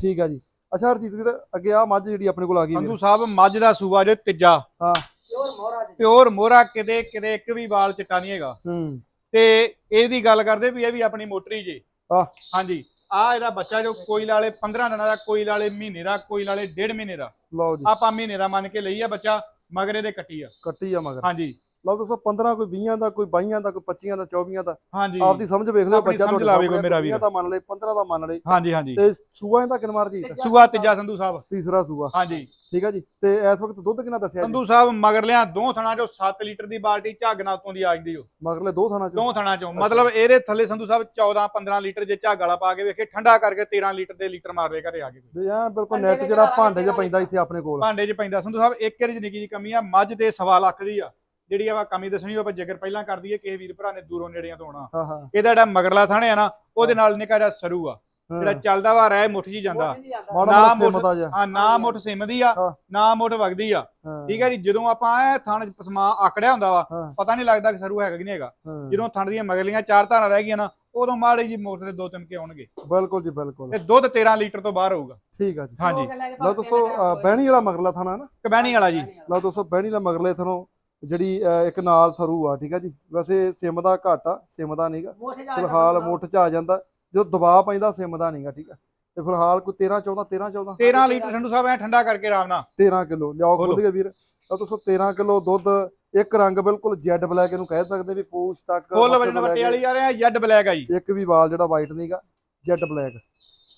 ਠੀਕ ਹੈ ਜੀ। ਅੱਛਾ ਹਰਜੀਤ ਵੀਰ ਅੱਗੇ ਆ ਮੱਝ ਜਿਹੜੀ ਆਪਣੇ ਕੋਲ ਆ ਗਈ ਸੰਧੂ ਸਾਹਿਬ ਮੱਝ ਦਾ ਸੂਆ ਜੇ ਤੀਜਾ। ਹਾਂ। ਪਿਓਰ ਮੋਹਰਾ ਜੀ। ਪਿਓਰ ਮੋਹਰਾ ਕਿਤੇ ਕਿਤੇ ਇੱਕ ਵੀ ਵਾਲ ਚਿੱਟਾ ਨਹੀਂ ਹੈਗਾ। ਹੂੰ। ਤੇ ਇਹਦੀ ਗੱਲ ਕਰਦੇ ਵੀ ਇਹ ਵੀ ਆਪਣੀ ਮੋਟਰੀ ਜੇ। ਆਹ। ਹਾਂਜੀ। ਆ ਇਹਦਾ ਬੱਚਾ ਜੋ ਕੋਈ ਲਾਲੇ 15 ਦਿਨਾਂ ਦਾ ਕੋਈ ਲਾਲੇ ਮਹੀਨੇ ਦਾ ਕੋਈ ਲਾਲੇ ਡੇਢ ਮਹੀਨੇ ਦਾ। ਲਓ ਜੀ। ਆਪਾਂ ਮਹੀਨੇ ਦਾ ਮੰਨ ਕੇ ਲਈ ਆ ਬੱਚਾ ਮਗਰ ਇਹਦੇ ਕੱਟੀ ਆ। ਕੱਟੀ ਆ ਮਗਰ। ਹਾਂਜੀ। ਲਓ ਦੋਸਤੋ 15 ਕੋਈ 20 ਦਾ ਕੋਈ 22 ਦਾ ਕੋਈ 25 ਦਾ 24 ਦਾ ਹਾਂਜੀ। ਆਪਦੀ ਸਮਝ ਵੇਖ ਲਿਓ ਬੱਚਾ ਤੁਹਾਡੇ ਲਾਵੇ ਸਾਹਮਣੇ ਕੋਈ ਮੇਰਾ 20 ਵੀਰ। ਦਾ ਮੰਨ ਲਏ 15 ਦਾ ਮੰਨ ਲਏ। ਹਾਂਜੀ ਹਾਂਜੀ। ਤੇ ਸੂਆ ਇਹਦਾ ਕਿੰਨਾ ਰਜੀਤ ਸੂਆ ਤੀਜਾ ਸੰਧੂ ਸਾਹਿਬ। ਤੀਸਰਾ ਸੂਆ। ਹਾਂਜੀ। ਠੀਕ ਆ ਜੀ? ਤੇ ਇਸ ਵਕਤ ਦੁੱਧ ਕਿੰਨਾ ਦੱਸਿਆ ਜੀ? ਸੰਧੂ ਸਾਹਿਬ ਮਗਰ ਲਿਆ ਦੋ ਥਣਾ ਚੋਂ 7 ਲੀਟਰ ਦੀ ਬਾਲਟੀ ਝੱਗ ਨਾਲ ਉਤੋਂ ਦੀ ਆਜ ਦੀ ਓ। ਮਗਰਲੇ ਦੋ ਥਾਣਾ ਚ? ਦੋ ਥਣਾ ਚੋਂ। ਮਤਲਬ ਇਹਦੇ ਥੱਲੇ ਸੰਧੂ ਸਾਹਿਬ 14 15 ਲੀਟਰ ਜੇ ਝੱਗ ਵਾਲਾ ਪਾ ਕੇ ਵੇਖੇ ਠੰਡਾ ਕਰਕੇ 13 ਲੀਟਰ ਦੇ ਲੀਟਰ ਮਾਰਦੇ ਘਰੇ ਆ ਕੇ। ਵੀ ਐਂ ਬਿਲਕੁਲ ਨੈਟ ਦੇ ਜਿਹੜਾ ਭਾਂਡੇ 'ਚ ਪੈਂਦਾ ਇੱਥੇ ਆਪਣੇ ਕੋਲ। ਭਾਂਡੇ 'ਚ ਪੈਂਦਾ। ਸੰਧੂ ਸਾਹਿਬ ਇੱਕ ਇਹਦੇ 'ਚ ਨਿੱਕੀ ਜੀ ਕਮੀ ਆ ਮੱਝ ਦੇ ਸਵਾ ਲੱਖ ਦੀ ਆ। ਜਿਹੜੀ ਆਪਾਂ ਕਮੀ ਦੱਸਣੀ ਉਹ ਆਪਾਂ ਜ਼ਿਕਰ ਪਹਿਲਾਂ ਕਰ ਦਈਏ ਕਿਸੇ ਵੀਰ ਭਰਾ ਨੇ ਦੂਰੋਂ ਨੇੜਿਆਂ ਤੋਂ ਆਉਣਾ। ਹਾਂ ਹਾਂ। ਇਹਦਾ ਜਿਹੜਾ ਮਗਰਲਾ ਥਾਣੇ ਆ ਨਾ ਉਹਦੇ ਨਾਲ ਨਿੱਕਾ ਜਿਹਾ ਸਰੂ ਆ ਹਾਂ। ਜਿਹੜਾ ਚੱਲਦਾ ਵਾ ਰਹਿ ਮੁੱਠ ਜੀ ਜਾਂਦਾ। ਨਾ ਮਾੜਾ ਮੁੱਠ- ਆ ਨਾ ਮੁੱਠ ਸਿਮਦੀ ਆ ਹਾਂ। ਨਾ ਮੁੱਠ ਵਗਦੀ ਆ। ਠੀਕ ਹੈ ਜੀ ਜਦੋਂ ਆਪਾਂ ਐ ਥਣ ਪਸਮਾ ਆਕੜਿਆ ਹੁੰਦਾ ਵਾ ਹਾਂ। ਪਤਾ ਨਹੀਂ ਲੱਗਦਾ ਕਿ ਸਰੂ ਹੈਗਾ ਕਿ ਨਹੀਂ ਹੈਗਾ। ਹਾਂ। ਜਦੋਂ ਥਣ ਦੀਆਂ ਮਗਰਲੀਆਂ ਚਾਰ ਧਾਰਾਂ ਰਹਿ ਗਈਆਂ ਨਾ ਉਦੋਂ ਮਾੜੇ ਜੀ ਮੋਟਰ ਦੇ ਦੋ ਤਿੰਨ ਕੇ ਆਉਣਗੇ। ਬਿਲਕੁਲ ਜੀ ਬਿਲਕੁਲ। ਤੇ ਦੁੱਧ 13 ਲੀਟਰ ਤੋਂ ਬਾਹਰ ਹੋਊਗਾ। ਠੀਕ ਆ ਜੀ। ਹਾਂਜੀ। ਲਓ ਦੋਸਤੋ ਬਹਿਣੀ ਵਾਲਾ ਮਗਰਲਾ ਥਾਣਾ ਨਾ? ਕਬੈਣੀ ਵਾਲਾ ਜੀ। ਲਓ ਦੋਸਤੋ ਬਹਿਣੀ ਵਾਲਾ ਮਗਰਲੇ ਥਣੋਂ ਜਿਹੜੀ ਇੱਕ ਨਾਲ ਸਰੂ ਆ ਠੀਕ ਆ ਜੀ? ਵੈਸੇ ਸਿਮ ਦਾ ਘੱਟ ਆ ਸਿਮ ਦਾ ਨਹੀਂਗਾ ਫਿਲਹਾਲ ਮੁੱਠ 'ਚ ਆ ਜਾਂਦਾ। ਜਦੋਂ ਦਬਾਅ ਪੈਂਦਾ ਸਿਮ ਦਾ ਨਹੀਂਗਾ ਠੀਕ ਆ? ਤੇ ਫਿਲਹਾਲ ਕੋਈ 13 14 13 14 13 ਲੀਟਰ ਠੰਡੂ ਸਾਹਿਬ ਐ ਠੰਡਾ ਕਰਕੇ ਆਰਾਮ ਨਾਲ। 13 ਕਿਲੋ। ਲਿਆਓ ਬੋਲੋ। ਖੁੱਲ ਕੇ ਵੀਰ। 13 ਕਿਲੋ ਦੁੱਧ ਇੱਕ ਰੰਗ ਬਿਲਕੁਲ ਜੈਡ ਬਲੈਕ ਇਹਨੂੰ ਕਹਿ ਸਕਦੇ ਵੀ ਪੂਛ ਤੱਕ ਫੁੱਲ ਵਜਨ ਤੋਂ ਵੱਟੇ ਵਾਲੀ ਆ ਰਿਹਾ ਜੈਡ ਬਲੈਕ ਆ ਜੀ। ਇੱਕ ਵੀ ਵਾਲ ਜਿਹੜਾ ਵਾਈਟ ਨਹੀਂਗਾ ਜੈਡ ਬਲੈਕ।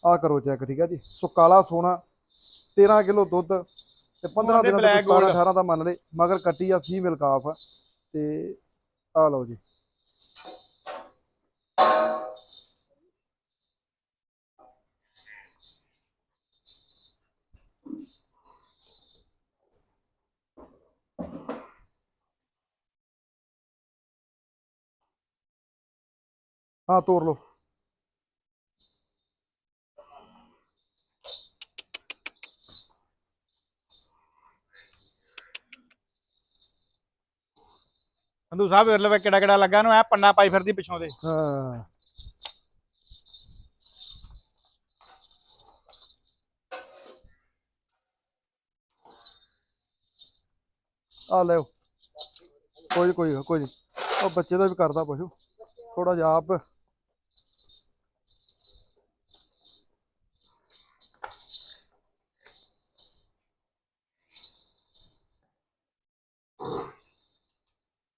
ਆਹ ਕਰੋ ਚੈੱਕ ਠੀਕ ਆ ਜੀ? ਸੋ ਕਾਲਾ ਸੋਨਾ 13 ਕਿਲੋ ਦੁੱਧ ਤੇ 15 ਉਹਦੇ ਦਿਨਾਂ ਦਾ black 17 gold। 18 ਦਾ ਮੰਨ ਲਏ ਮਗਰ ਕੱਟੀ ਆ ਫੀਮੇਲ ਕਾਫ ਆ ਤੇ ਆ ਲਓ ਜੀ ਹਾਂ ਤੋੜ ਲਓ ਸੰਧੂ ਸਾਹਿਬ ਵੇਖ ਲਵੇ ਕਿਹੜਾ ਕਿਹੜਾ ਲੱਗਾ ਨੂੰ ਐ ਪੰਨਾ ਪਾਈ ਫਿਰਦੀ ਪਿੱਛੋਂ ਦੇ। ਹਾਂ। ਆ ਲੈ ਕੋਈ ਕੋਈ ਕੋਈ ਨਹੀਂ ਉਹ ਬੱਚੇ ਦਾ ਵੀ ਕਰਦਾ ਪਸ਼ੂ ਥੋੜਾ ਜਿਹਾ ਆਪ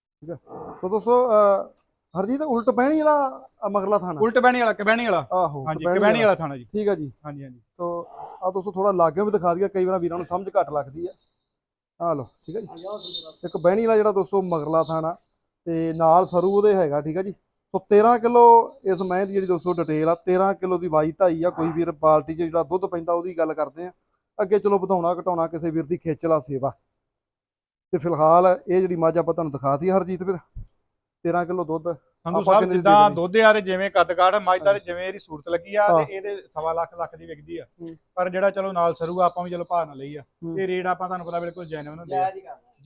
ਠੀਕ ਹੈ ਸੋ ਦੋਸਤੋ ਅਹ, ਹਰਜੀਤ ਉਲਟ ਪੈਣੀ ਵਾਲਾ ਮਗਰਲਾ ਥਾਣਾ? ਉਲਟ ਬਹਿਣੀ ਵਾਲਾ ਕਬੈਣੀ ਵਾਲਾ। ਆਹੋ ਹਾਂਜੀ ਟਪੈਣੀ ਕਬੈਣੀ ਵਾਲਾ। ਥਾਣਾ ਜੀ। ਠੀਕ ਆ ਜੀ। ਹਾਂਜੀ ਹਾਂਜੀ। ਸੋ ਆ ਦੋਸਤੋ ਥੋੜਾ ਲਾਗੇ ਵੀ ਦਿਖਾ ਦਈਏ ਕਈ ਵਾਰ ਵੀਰਾਂ ਨੂੰ ਸਮਝ ਘੱਟ ਲੱਗਦੀ ਆ। ਆ ਲਓ ਠੀਕ ਆ ਜੀ। ਇੱਕ ਬਹਿਣੀ ਵਾਲਾ ਜਿਹੜਾ ਦੋਸਤੋ ਮਗਰਲਾ ਥਾਣਾ ਤੇ ਨਾਲ ਸਰੂ ਉਹਦੇ ਹੈਗਾ ਠੀਕ ਆ ਜੀ। ਸੋ 13 ਕਿਲੋ ਇਸ ਮਹਿ ਦੀ ਜਿਹੜੀ ਦੋਸਤੋ ਡਿਟੇਲ ਆ 13 ਕਿਲੋ ਦੀ ਵਾਈ ਧਾਈ ਆ ਕੋਈ ਵੀਰ ਬਾਲਟੀ 'ਚ ਜਿਹੜਾ ਦੁੱਧ ਪੈਂਦਾ ਉਹਦੀ ਗੱਲ ਕਰਦੇ ਆ। ਅੱਗੇ ਚਲੋ ਵਧਾਉਣਾ ਘਟਾਉਣਾ ਕਿਸੇ ਵੀਰ ਦੀ ਖੇਚਲਾ ਸੇਵਾ। ਤੇ ਫਿਲਹਾਲ ਇਹ ਜਿਹੜੀ ਮੱਝ ਆਪਾਂ ਤੁਹਾਨੂੰ ਦਿਖਾਤੀ ਹਰਜੀਤ ਵੀਰ। 13 ਕਿਲੋ ਦੁੱਧ ਸੰਧੂ ਆਪਾਂ ਸਾਹਿਬ ਕਿੰਨੇ ਦੀ ਜਿੱਦਾਂ ਦੇਣੀ? ਦੁੱਧ ਆ ਤੇ ਜਿਵੇਂ ਕੱਦ ਕਾਠ ਮੱਝਦਾਰ ਜਿਵੇਂ ਇਹਦੀ ਸੂਰਤ ਲੱਗੀ ਆ ਹਾਂ। ਤੇ ਇਹਦੇ ਸਵਾ ਲੱਖ ਲੱਖ ਦੀ ਵਿਕਦੀ ਆ ਹੂੰ। ਪਰ ਜਿਹੜਾ ਚਲੋ ਨਾਲ ਸਰੂਗਾ ਆਪਾਂ ਵੀ ਚਲੋ ਭਾਅ ਨਾਲ ਲਈ ਆ ਹੂੰ। ਤੇ ਰੇਟ ਆਪਾਂ ਤੁਹਾਨੂੰ ਪਤਾ ਬਿਲਕੁਲ ਜੈਨੂਇਨ ਹੁੰਦੇ ਆ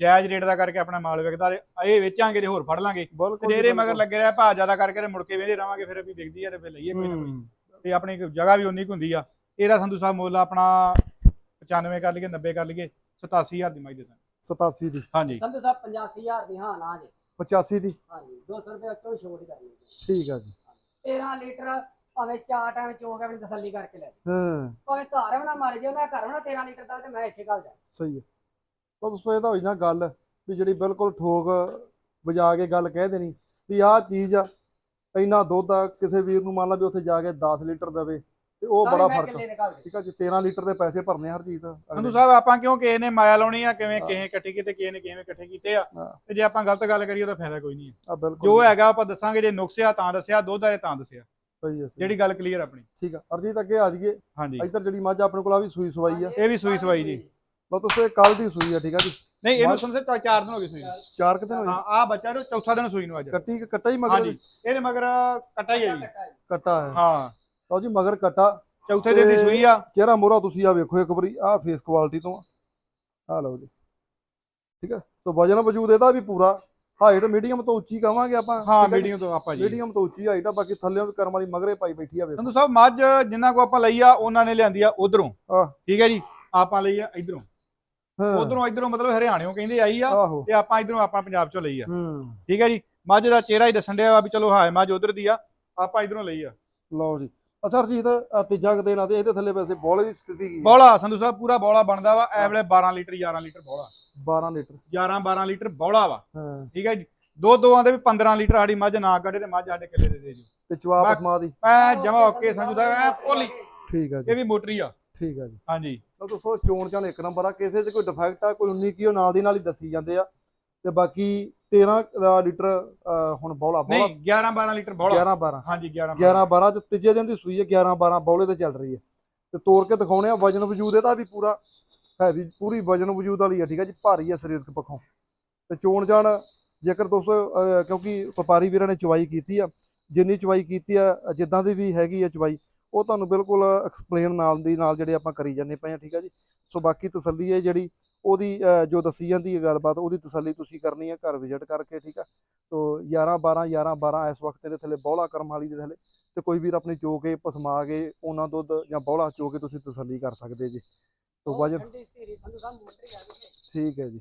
ਜਾਇਜ਼ ਰੇਟ ਦਾ ਕਰਕੇ ਆਪਣਾ ਮਾਲ ਵਿਕਦਾ ਤੇ ਇਹ ਵੇਚਾਂਗੇ ਤੇ ਹੋਰ ਫੜ ਲਾਂਗੇ ਬਿਲਕੁਲ ਜੇ ਇਹਦੇ ਮਗਰ ਲੱਗੇ ਰਿਹਾ ਭਾਅ ਜ਼ਿਆਦਾ ਕਰਕੇ ਤੇ ਮੁੜ ਕੇ ਵੇਂਦੇ ਰਵਾਂਗੇ ਫਿਰ ਵੀ ਵਿਕਦੀ ਆ ਤੇ ਫਿਰ ਲਈਏ ਕੋਈ ਨਾ ਕੋਈ ਹੂੰ। ਤੇ ਆਪਣੀ ਇੱਕ ਜਗ੍ਹਾ ਵੀ ਉਨੀ ਕੁ ਹੁੰਦੀ ਆ ਇਹਦਾ ਸੰਧੂ ਸਾਹਿਬ ਮੁੱਲ ਆਪਣਾ 95 ਕਰ ਲਈਏ 90 ਕਰ ਲਈਏ 87000 ਦੀ ਮਾਈ ਦੇ ਦਾਂ 87 ਦੀ। ਹਾਂਜੀ। ਸੰਧੂ ਸਾਹਿਬ 85000 ਦੀ ਹਾਂ ਨਾ ਜੀ। 85 ਦੀ। ਹਾਂਜੀ 200 ਰੁਪਏ ਤੋਂ ਛੋਟ ਹੀ ਕਰਨੀ ਠੀਕ ਆ ਜੀ। 13 ਲੀਟਰ ਭਾਵੇਂ ਚਾਰ ਟਾਈਮ ਚੋ ਕੇ ਆਪਣੀ ਤਸੱਲੀ ਕਰਕੇ ਲੈ। ਹਾਂ। ਭਾਵੇਂ ਘਰ ਬਣਾ ਮਾਰ ਜੇ ਮੈਂ ਘਰ ਬਣਾ 13 ਲੀਟਰ ਦਾ ਤੇ ਮੈਂ ਇੱਥੇ ਘਲ ਜਾ ਸਹੀ ਹੈ ਤਾਂ ਦੋਸਤੋ ਇਹ ਤਾਂ ਹੋਈ ਨਾ ਗੱਲ ਵੀ ਜਿਹੜੀ ਬਿਲਕੁਲ ਠੋਕ ਵਜਾ ਕੇ ਗੱਲ ਕਹਿ ਦੇਣੀ ਵੀ ਆਹ ਚੀਜ਼ ਆ ਇੰਨਾ ਦੁੱਧ ਆ ਕਿਸੇ ਵੀਰ ਨੂੰ ਮੰਨ ਲਾ ਵੀ ਉੱਥੇ ਜਾ ਕੇ 10 ਲੀਟਰ ਦੇਵੇ। ਤੇ ਉਹ ਬੜਾ ਫ਼ਰਕ ਆ। ਠੀਕ ਆ ਜੀ 13 ਲੀਟਰ ਦੇ ਪੈਸੇ ਭਰਨੇ ਹਰ ਚੀਜ਼ ਸੰਧੂ ਸਾਹਿਬ ਆਪਾਂ ਕਿਉਂ ਕਿਸੇ ਨੇ ਮਾਇਆ ਲਾਉਣੀ ਆ ਕਿਵੇਂ ਕਿਸੇ ਇਕੱਠੇ ਕੀਤੇ ਕਿਸੇ ਨੇ ਕਿਵੇਂ ਇਕੱਠੇ ਕੀਤੇ ਆ। ਹਾਂ। ਤੇ ਜੇ ਆਪਾਂ ਗਲਤ ਗੱਲ ਕਰੀਏ ਉਹਦਾ ਫਾਇਦਾ ਕੋਈ ਨਹੀਂ ਹੈ ਆ ਬਿਲਕੁਲ ਜੋ ਹੈਗਾ ਆਪਾਂ ਦੱਸਾਂਗੇ ਜੇ ਨੁਕਸਿਆ ਤਾਂ ਦੱਸਿਆ ਦੁੱਧ ਆਏ ਤਾਂ ਦੱਸਿਆ। ਸਹੀ ਹੈ ਸਹੀ ਜਿਹੜੀ ਗੱਲ ਕਲੀਅਰ ਆਪਣੀ। ਠੀਕ ਆ। ਅਰਜੀਤ ਅੱਗੇ ਆ ਜਾਈਏ। ਹਾਂਜੀ। ਇੱਧਰ ਜਿਹੜੀ ਮੱਝ ਆਪਣੇ ਕੋਲ ਆ ਵੀ ਸੂਈ ਸਵਾਈ ਆ। ਇਹ ਵੀ ਸੂਈ ਸਵਾਈ ਜੀ। ਲਓ ਇਹ ਕੱਲ ਦੀ ਸੂਈ ਆ ਠੀਕ ਆ ਜੀ। ਨਹੀਂ ਇਹਨੂੰ ਮੱਝ- ਸਮਝੇ ਤਾਂ ਚਾਰ ਦਿਨ ਹੋ ਗਏ ਸੂਈ ਨੂੰ। ਚਾਰ ਕਿਤੇ ਹੋਈ ਹਾਂ ਆ ਬੱਚਾ ਨੂੰ ਚੌਥਾ ਦਿਨ ਸੂਈ ਨੂੰ ਅੱਜ। ਕੱਟੀ ਕੱਟਾ ਹੀ ਮਗਰ ਹਾਂਜੀ। ਇਹਦੇ ਮਗਰ ਕੱਟਾ ਹੀ ਹੈ ਜੀ ਕੱਟਾ ਹੈ। ਹਾਂ। ਲਓ ਜੀ ਮਗਰ ਕੱਟਾ। ਚੌਥੇ ਦਿਨ ਦੀ ਸੂਈ ਆ। ਚਿਹਰਾ ਮੋਰਾ ਤੁਸੀਂ ਆ ਵੇਖੋ ਇੱਕ ਵਾਰੀ ਆ ਫੇਸ ਕੁਆਲਿਟੀ ਤੋਂ ਆ। ਲਓ ਜੀ। ਠੀਕ ਹੈ ਸੋ ਵਜਨ ਵਜੂਦ ਇਹਦਾ ਵੀ ਪੂਰਾ। ਹਾਈਟ ਮੀਡੀਅਮ ਤੋਂ ਉੱਚੀ ਕਵਾਂਗੇ ਆਪਾਂ ਹਾਂ ਵੀਡੀਓ ਤੋਂ ਆਪਾਂ ਜੀ। ਮੀਡੀਅਮ ਤੋਂ ਉੱਚੀ ਹਾਈਟ ਆ ਬਾਕੀ ਥੱਲੇੋਂ ਵੀ ਕਰਮ ਵਾਲੀ ਮਗਰੇ ਪਾਈ ਬੈਠੀ ਆ ਵੇਖੋ। ਸੰਧੂ ਸਾਹਿਬ ਮੱਝ ਜਿੰਨਾ ਕੋ ਆਪਾਂ ਲਈ ਆ ਉਹਨਾਂ ਨੇ ਲਿਆਂਦੀ ਆ ਉਧਰੋਂ। ਠੀਕ ਹੈ ਜੀ? ਆਪਾਂ ਲਈ ਆ ਇਧਰੋਂ। ਉਧਰੋਂ ਇਧਰੋਂ ਮਤਲਬ ਹਰਿਆਣਿਓਂ ਕਹਿੰਦੇ ਆਈ ਆ ਤੇ ਆਪਾਂ ਇਧਰੋਂ ਆਪਾਂ ਪੰਜਾਬ ਚੋਂ ਲਈ ਆ। ਠੀਕ ਹੈ ਜੀ? ਮੱਝ ਦਾ ਚਿਹਰਾ ਹੀ ਦੱਸਣ ਡਿਆ ਵਾ ਵੀ ਚਲੋ ਹਾਂ ਮੱਝ ਉਧਰ ਦੀ ਆ ਆਪਾਂ ਇਧਰੋਂ ਲਈ ਆ। ਲਓ ਜੀ। ਅੱਛਾ ਰਜੀਤ ਆਹ ਤੀਜਾ ਕੁ ਦਿਨ ਆ ਤੇ ਇਹਦੇ ਥੱਲੇ ਵੈਸੇ ਬੋਲੇ ਦੀ ਸਥਿਤੀ ਕੀ ਹੈ? ਬੋਲਾ ਸੰਧੂ ਸਾਹਿਬ ਪੂਰਾ ਬੋਲਾ ਬਣਦਾ ਵਾ ਐ ਵੇਲੇ 12 ਲੀਟਰ 11 ਲੀਟਰ ਬੋਲਾ। 12 ਲੀਟਰ। 11 12 ਲੀਟਰ ਬੌਲਾ ਵਾ। ਹਾਂ। ਠੀਕ ਹੈ ਜੀ? ਦੋ ਦੋਆਂ ਦੇ ਵੀ 15 ਲੀਟਰ ਸਾਡੀ ਮੱਝ ਨਾ ਕੱਢੇ ਤੇ ਮੱਝ ਸਾਡੇ ਕਿੱਲੇ ਦੇ ਦੇ ਜੀ ਤੇ ਚਵਾ ਬਸ। ਦੀ। ਐ ਜਮਾ ਓਕੇ ਸੰਜੂ ਦਾ ਐ ਭੋਲੀ ਠੀਕ ਆ ਇਹ ਜੀ ਵੀ ਮੋਟਰੀ ਆ। ਠੀਕ ਆ ਜੀ। ਹਾਂਜੀ। ਤਾਂ ਦੋਸਤੋ ਚੋਣ ਚਾਣ ਇੱਕ ਨੰਬਰ ਆ। ਕਿਸੇ 'ਚ ਕੋਈ ਡਿਫੈਕਟ ਆ ਕੋਈ 19 ਕੀ ਉਹ ਨਾਲ ਦੀ ਨਾਲ ਹੀ ਦੱਸੀ ਜਾਂਦੇ ਆ। ਤੇ ਬਾਕੀ 13 ਅ, ਲੀਟਰ ਹੁਣ ਬੌਲਾ ਬੌਲਾ। ਨਹੀਂ 11 12 ਲੀਟਰ ਬੌਲਾ। 11 12 ਹਾਂਜੀ 11 11 12 ਚ ਤੀਜੇ ਦਿਨ ਦੀ ਸੂਈ ਹੈ 11 12 ਬੌਲੇ ਤੇ ਚੱਲ ਰਹੀ ਹੈ। ਤੇ ਤੋੜ ਕੇ ਦਿਖਾਉਣੇ ਆ ਵਜਨ ਵਜੂਦ ਇਹਦਾ ਵੀ ਪੂਰਾ ਹੈਵੀ ਪੂਰੀ ਵਜਨ ਵਜੂਦ ਵਾਲੀ ਹੈ ਠੀਕ ਹੈ ਜੀ? ਭਾਰੀ ਹੈ ਸਰੀਰਕ ਪੱਖੋਂ। ਤੇ ਚੋਣ ਜਾਣ ਜੇਕਰ ਦੋਸਤੋ ਕਿਉਂਕਿ ਵਪਾਰੀ ਵੀਰਾਂ ਨੇ ਚਵਾਈ ਕੀਤੀ ਆ ਜਿੰਨੀ ਚਵਾਈ ਕੀਤੀ ਆ ਜਿੱਦਾਂ ਦੀ ਵੀ ਹੈਗੀ ਆ ਚਵਾਈ ਉਹ ਤੁਹਾਨੂੰ ਬਿਲਕੁਲ ਐਕਸਪਲੇਨ ਨਾਲ ਦੀ ਨਾਲ ਜਿਹੜੇ ਆਪਾਂ ਕਰੀ ਜਾਂਦੇ ਪਏ ਆ ਠੀਕ ਆ ਜੀ? ਸੋ ਬਾਕੀ ਤਸੱਲੀ ਹੈ ਜਿਹੜੀ ਉਹਦੀ ਜੋ ਦੱਸੀ ਜਾਂਦੀ ਹੈ ਗੱਲਬਾਤ ਉਹਦੀ ਤਸੱਲੀ ਤੁਸੀਂ ਕਰਨੀ ਹੈ ਘਰ ਵਿਜ਼ਿਟ ਕਰਕੇ ਠੀਕ ਆ? ਸੋ 11 12 11 12 ਇਸ ਵਕਤ ਦੇ ਥੱਲੇ ਬੌਲਾ ਕਰਮ ਵਾਲੀ ਦੇ ਥੱਲੇ ਤੇ ਕੋਈ ਵੀਰ ਆਪਣੀ ਚੋ ਕੇ ਪਸਮਾ ਕੇ ਉਹਨਾਂ ਦੁੱਧ ਜਾਂ ਬੌਲਾ ਚੋ ਕੇ ਤੁਸੀਂ ਤਸੱਲੀ ਕਰ ਸਕਦੇ ਜੀ। ਸੋ ਵਜਨ ਠੀਕ ਹੈ ਜੀ।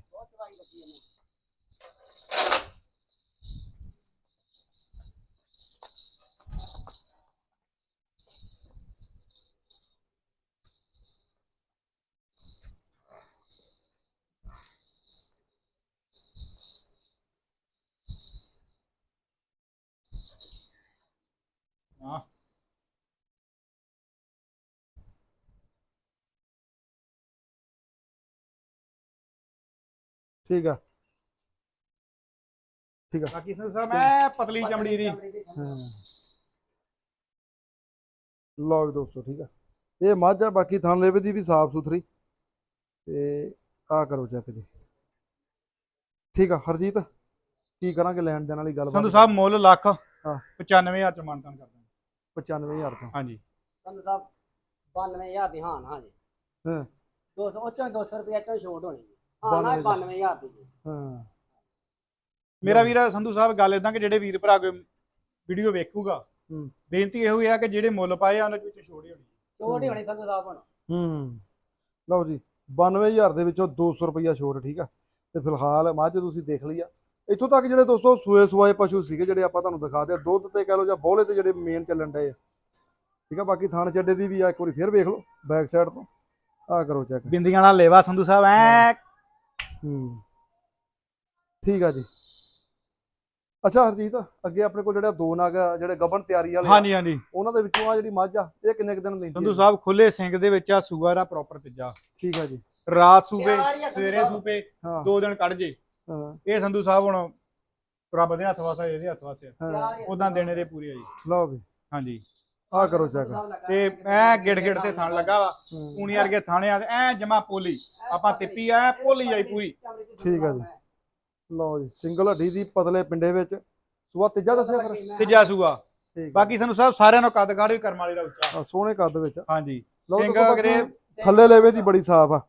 ਬਹੁਤ ਚਵਾਈ ਲੱਗੀ ਇਹਨੂੰ ਹਾਂ ਠੀਕ ਆ। ਬਾਕੀ ਸੰਜੂ ਸਾਹਿਬ ਐ ਪਤਲੀ ਚਮੜੀ ਦੀ। ਹਾਂ। ਲੌਗ ਦੋਸਤੋ ਠੀਕ ਆ। ਇਹ ਮੱਝ ਆ ਬਾਕੀ ਥਣ ਲੇਵੇ ਦੀ ਵੀ ਸਾਫ਼ ਸੁਥਰੀ। ਤੇ ਆ ਕਰੋ ਚੈੱਕ ਜੀ। ਠੀਕ ਆ ਹਰਜੀਤ ਕੀ ਕਰਾਂਗੇ ਲੈਣ ਦੇਣ ਵਾਲੀ ਸੰਧੂ ਗੱਲਬਾਤ ਸਾਹਿਬ ਮੁੱਲ ਲੱਖ ਹਾਂ। 95000 ਚ ਮਾਨਤਾਨ ਕਰਦੇ 95000 ਤੋਂ। ਹਾਂਜੀ। ਸੰਧੂ ਸਾਹਿਬ 92000 ਦੀ ਹਾਂ ਹਾਂ। ਜੀ ਹਾਂ 200 ਉਹ ਚੋਂ 200 ਰੁਪਏ ਚੋਂ ਛੋਟ ਹੋਣੀ ਜੀ। ਹਾਂ ਨਾ 92000 ਦੀ ਜੀ। ਹਾਂ। ਮੇਰਾ ਵੀਰ ਸੰਧੂ ਸਾਹਿਬ ਗੱਲ ਇਦਾਂ ਕਿ ਜਿਹੜੇ ਵੀਰ ਭਰਾ ਕੋਈ ਵੀਡੀਓ ਵੇਖੂਗਾ ਹੂੰ। ਬੇਨਤੀ ਇਹੋ ਹੀ ਆ ਕਿ ਜਿਹੜੇ ਮੁੱਲ ਪਾਏ ਆ ਉਹਨਾਂ ਵਿੱਚ ਛੋੜੀ ਹੋਣੀ। ਛੋਟ ਹੀ ਹੋਣੀ ਸੰਧੂ ਸਾਹਿਬ ਹੁਣ। ਹੂੰ। ਲਓ ਜੀ 92000 ਦੇ ਵਿੱਚੋਂ 200 ਰੁਪਈਆ ਛੋਟ ਠੀਕ ਆ। ਤੇ ਫਿਲਹਾਲ ਮੱਝ ਤੁਸੀਂ ਦੇਖ ਲਈ ਆ। ਇੱਥੋਂ ਤੱਕ ਜਿਹੜੇ ਦੋਸਤੋ ਸੂਏ ਸੁਆਏ ਪਸ਼ੂ ਸੀਗੇ ਜਿਹੜੇ ਆਪਾਂ ਤੁਹਾਨੂੰ ਦਿਖਾ ਦਿਆ ਦੁੱਧ ਤੇ ਕਹਿ ਲਓ ਜਾਂ ਬੋਲੇ ਤੇ ਜਿਹੜੇ ਮੇਨ ਚੱਲਣ ਡਏ ਆ। ਠੀਕ ਆ ਬਾਕੀ ਥਾਣ ਚੱਡੇ ਦੀ ਵੀ ਆ ਇੱਕ ਵਾਰੀ ਫੇਰ ਵੇਖ ਲਓ ਬੈਕ ਸਾਈਡ ਤੋਂ। ਆ ਕਰੋ ਚੈੱਕ ਬਿੰਦੀਆਂ ਨਾਲ ਲੇਵਾ ਸੰਧੂ ਸਾਹਿਬ ਐ। ਹੂੰ। ਠੀਕ ਆ ਜੀ। ਅੱਛਾ ਹਰਜੀਤ ਅੱਗੇ ਆਪਣੇ ਕੋਲ ਜਿਹੜੇ ਦੋ ਨਗ ਜਿਹੜੇ ਗੱਬਣ ਤਿਆਰੀ ਵਾਲੇ ਹਾਂਜੀ ਹਾਂਜੀ। ਉਹਨਾਂ ਦੇ ਵਿੱਚੋਂ ਆ ਜਿਹੜੀ ਮੱਝ ਆ ਇਹ ਕਿੰਨੇ ਕੁ ਦਿਨ ਲੈਂਦੀ ਸੰਧੂ ਸਾਹਿਬ ਖੁੱਲੇ ਸਿੰਘ ਦੇ ਵਿੱਚ ਆ ਸੂਆ ਦਾ ਪ੍ਰੋਪਰ ਤੀਜਾ। ਠੀਕ ਆ ਜੀ। ਰਾਤ ਸੂਪੇ ਸਵੇਰੇ। ਸੂਪੇ ਦੋ ਦਿਨ ਕੱਢ ਜੇ। ਹਾਂ। ਇਹ ਸੰਧੂ ਸਾਹਿਬ ਹੁਣ ਰੱਬ ਦੇ ਹੱਥ ਵਾਸਾ ਇਹਦੇ ਹੱਥ ਵਾਸਾ ਹਾਂ। ਉਦਾਂ ਦੇਣੇ ਦੇ ਪੂਰੇ ਆ ਜੀ। ਲਓ ਵੀ। ਹਾਂਜੀ। ਆ ਕਰੋ ਚੈੱਕ। ਤੇ ਐ ਗਿੜ ਗਿੜ ਤੇ ਥਣ ਲੱਗਾ ਵਾ। ਊਣੀ ਵਰਗੇ ਥਾਣੇ ਆ ਐ ਜਮਾ ਪੋਲੀ। ਆਪਾਂ ਤਿੱਪੀ ਐ ਪੋਲੀ ਆਈ ਪੂਰੀ। ਠੀਕ ਆ ਜੀ। ਲਓ ਜੀ ਸਿੰਗਲ ਹੱਡੀ ਦੀ ਪਤਲੇ ਪਿੰਡੇ ਵਿੱਚ। ਸੁਆ ਤੀਜਾ ਦੱਸਿਆ ਫਿਰ। ਤੀਜਾ ਸੂਆ। ਠੀਕ ਆ। ਬਾਕੀ ਸਾਨੂੰ ਸਾਹਿਬ ਸਾਰਿਆਂ ਨੂੰ ਕੱਦ ਕਾੜ ਵੀ ਕਰਮ ਵਾਲੇ ਦਾ ਉੱਚਾ। ਆ, ਸੋਹਣੇ ਕੱਦ ਵਿੱਚ। ਹਾਂਜੀ। ਅਗਰੇ ਬਾਕੀ ਥੱਲੇ ਲੇਵੇ ਦੀ ਬੜੀ ਸਾਫ਼ ਆ।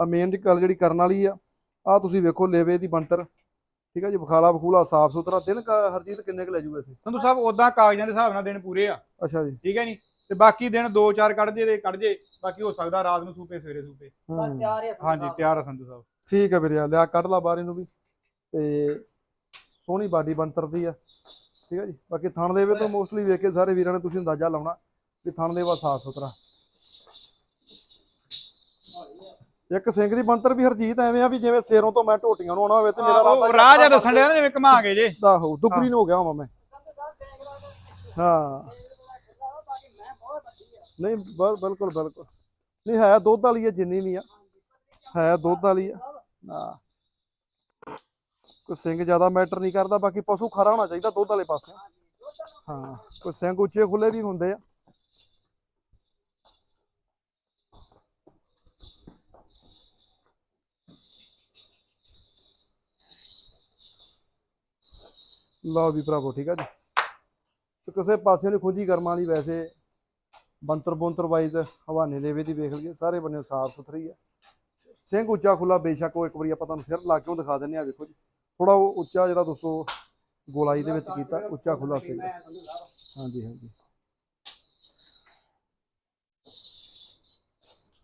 ਆ ਮੇਨ ਗੱਲ ਜਿਹੜੀ ਕਰਨ ਵਾਲੀ ਆ। ਆ ਤੁਸੀਂ ਵੇਖੋ ਲੇਵੇ ਦੀ ਬੰਤਰ ਠੀਕ ਆ ਜੀ ਬਖਾਲਾ ਬਖੂਲਾ ਸਾਫ਼ ਸੁਥਰਾ। ਦਿਨ ਕਾ ਹਰਜੀਤ ਕਿੰਨੇ ਕੁ ਲੈ ਜੂਗਾ ਸੀ ਸੰਧੂ ਸਾਹਿਬ ਉਦਾਂ ਕਾਗਜ਼ਾਂ ਦੇ ਹਿਸਾਬ ਨਾਲ ਦਿਨ ਪੂਰੇ ਆ। ਅੱਛਾ ਜੀ। ਠੀਕ ਹੈ ਨੀ ਤੇ ਬਾਕੀ ਦਿਨ 2-4 ਕੱਢ ਜੇ ਤੇ ਕੱਢ ਜੇ ਬਾਕੀ ਹੋ ਸਕਦਾ ਰਾਤ ਨੂੰ ਸੂਪੇ ਸਵੇਰੇ ਸੂਪੇ। ਹੂੰ। ਹਾਂਜੀ ਤਿਆਰ ਆ ਸੰਧੂ ਸਾਹਿਬ। ਠੀਕ ਹੈ ਵੀਰੇ ਲਿਆ ਕੱਢ ਲਾ ਬਾਰੀ ਨੂੰ ਵੀ। ਤੇ ਸੋਹਣੀ ਬਾਡੀ ਬੰਤਰ ਦੀ ਆ। ਠੀਕ ਹੈ ਜੀ? ਬਾਕੀ ਥਣ ਦੇਵੇ ਤੋਂ ਮੋਸਟਲੀ ਵੇਖ ਕੇ ਸਾਰੇ ਵੀਰਾਂ ਨੇ ਤੁਸੀਂ ਅੰਦਾਜ਼ਾ ਲਾਉਣਾ ਵੀ ਥਣ ਦੇਵਾ ਸਾਫ਼ ਸੁਥਰਾ। ਇੱਕ ਸਿੰਘ ਦੀ ਬੰਤਰ ਵੀ ਹਰਜੀਤ ਐਵੇਂ ਆ ਵੀ ਜਿਵੇਂ ਸੇਰੋਂ ਤੋਂ ਮੈਂ ਢੋਟੀਆਂ ਨੂੰ ਆਉਣਾ ਹੋਵੇ ਤੇ ਮੇਰਾ ਰਾਹ ਜਾਂ ਦੱਸਣ ਨਾ ਜਿਵੇਂ ਘਮਾਗੇ ਜੇ। ਦਾ ਹੋ। ਦੁੱਗਰੀ ਨੂੰ ਹੋ ਗਿਆ ਹਾਂ ਮੈਂ। ਹਾਂ। ਨਹੀਂ ਬਿਲਕੁਲ ਬਿਲਕੁਲ। ਨਹੀਂ ਹੈ ਦੁੱਧ ਵਾਲੀ ਹੈ ਜਿੰਨੀ ਵੀ ਆ। ਹੈ ਦੁੱਧ ਵਾਲੀ ਆ। ਹਾਂ। ਕੋਈ ਸਿੰਘ ਜ਼ਿਆਦਾ ਮੈਟਰ ਨਹੀਂ ਕਰਦਾ ਬਾਕੀ ਪਸ਼ੂ ਖਰਾ ਹੋਣਾ ਚਾਹੀਦਾ ਦੁੱਧ ਵਾਲੇ ਪਾਸੇ। ਹਾਂ ਕੋਈ ਸਿੰਘ ਉੱਚੇ ਖੁੱਲੇ ਵੀ ਹੁੰਦੇ ਆ। ਲਓ ਵੀ ਭਰਾਵੋ ਠੀਕ ਆ ਜੀ। ਸੋ ਕਿਸੇ ਪਾਸੇ ਨੂੰ ਖੁੰਜੀ ਕਰਮਾਂ ਵਾਲੀ ਵੈਸੇ। ਬੰਤਰ ਬੁੰਤਰ ਵਾਈਜ਼ ਹਵਾਨੇ ਲੇਵੇ ਦੀ ਵੇਖ ਲਈਏ ਸਾਰੇ ਬੰਨੇ ਸਾਫ਼ ਸੁਥਰੀ ਆ। ਸਿੰਘ ਉੱਚਾ ਖੁੱਲਾ ਬੇਸ਼ੱਕ ਉਹ ਇੱਕ ਵਾਰੀ ਆਪਾਂ ਤੁਹਾਨੂੰ ਫਿਰ ਲਾ ਕੇ ਦਿਖਾ ਦਿੰਨੇ ਆ ਵੇਖੋ ਜੀ। ਥੋੜਾ ਉਹ ਉੱਚਾ ਜਿਹੜਾ ਦੋਸਤੋ ਗੋਲਾਈ ਦੇ ਵਿੱਚ ਕੀਤਾ ਉੱਚਾ ਖੁੱਲਾ ਸਿੰਘ। ਹਾਂਜੀ ਹਾਂਜੀ।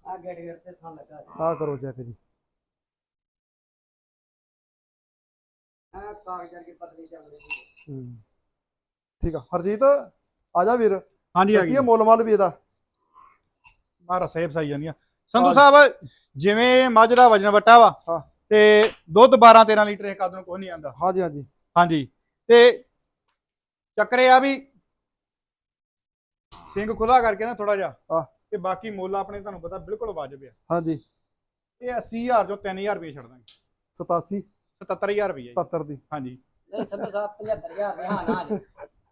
ਆ ਗੇਟ ਗੇਟ ਤੇ ਥਾਂ ਲੱਗਾ ਆਹ ਕਰੋ ਚੈੱਕ ਜੀ। ਕਾਗਜ਼ਾਂ ਪਤਲੀ ਹੂੰ। ਠੀਕ ਆ। ਹਰਜੀਤ ਆ ਜਾ ਵੀਰ। ਹਾਂਜੀ ਆ ਅਸੀਂ ਮੁੱਲ ਮੱਲ ਵੀ ਇਹਦਾ। ਮਾਰਾ ਸੇਬ ਸਾਈ ਜਾਂਦੀਆਂ ਸੰਧੂ ਸਾਹਿਬ ਜਿਵੇਂ ਮੱਝ ਦਾ ਵਜਨ ਵਟਾ ਵਾ ਹਾਂ। ਤੇ ਦੁੱਧ 12 13 ਲੀਟਰ ਇਹ ਕਦ ਨੂੰ ਕੁਝ ਨਹੀਂ ਆਂਦਾ। ਹਾਂਜੀ ਹਾਂਜੀ। ਹਾਂਜੀ। ਤੇ ਚੱਕਰੇ ਆ ਵੀ ਸਿੰਘ ਖੁੱਲਾ ਕਰਕੇ ਨਾ ਥੋੜਾ ਜਿਹਾ ਆਹ। ਤੇ ਬਾਕੀ ਮੁੱਲ ਆਪਣੇ ਤੁਹਾਨੂੰ ਪਤਾ ਬਿਲਕੁਲ ਵਾਜਬ ਆ। ਹਾਂਜੀ। ਇਹ 80000 ਚੋਂ 3000 ਰੁਪਏ ਛੱਡ ਦਾਂਗੇ। 87 77000 ਰੁਪਏ 77 ਦੀ। ਹਾਂਜੀ। ਨਹੀਂ ਸੰਧੂ ਸਾਹਿਬ 75000 ਦੇ ਹਾਂ ਨਾ ਜੀ।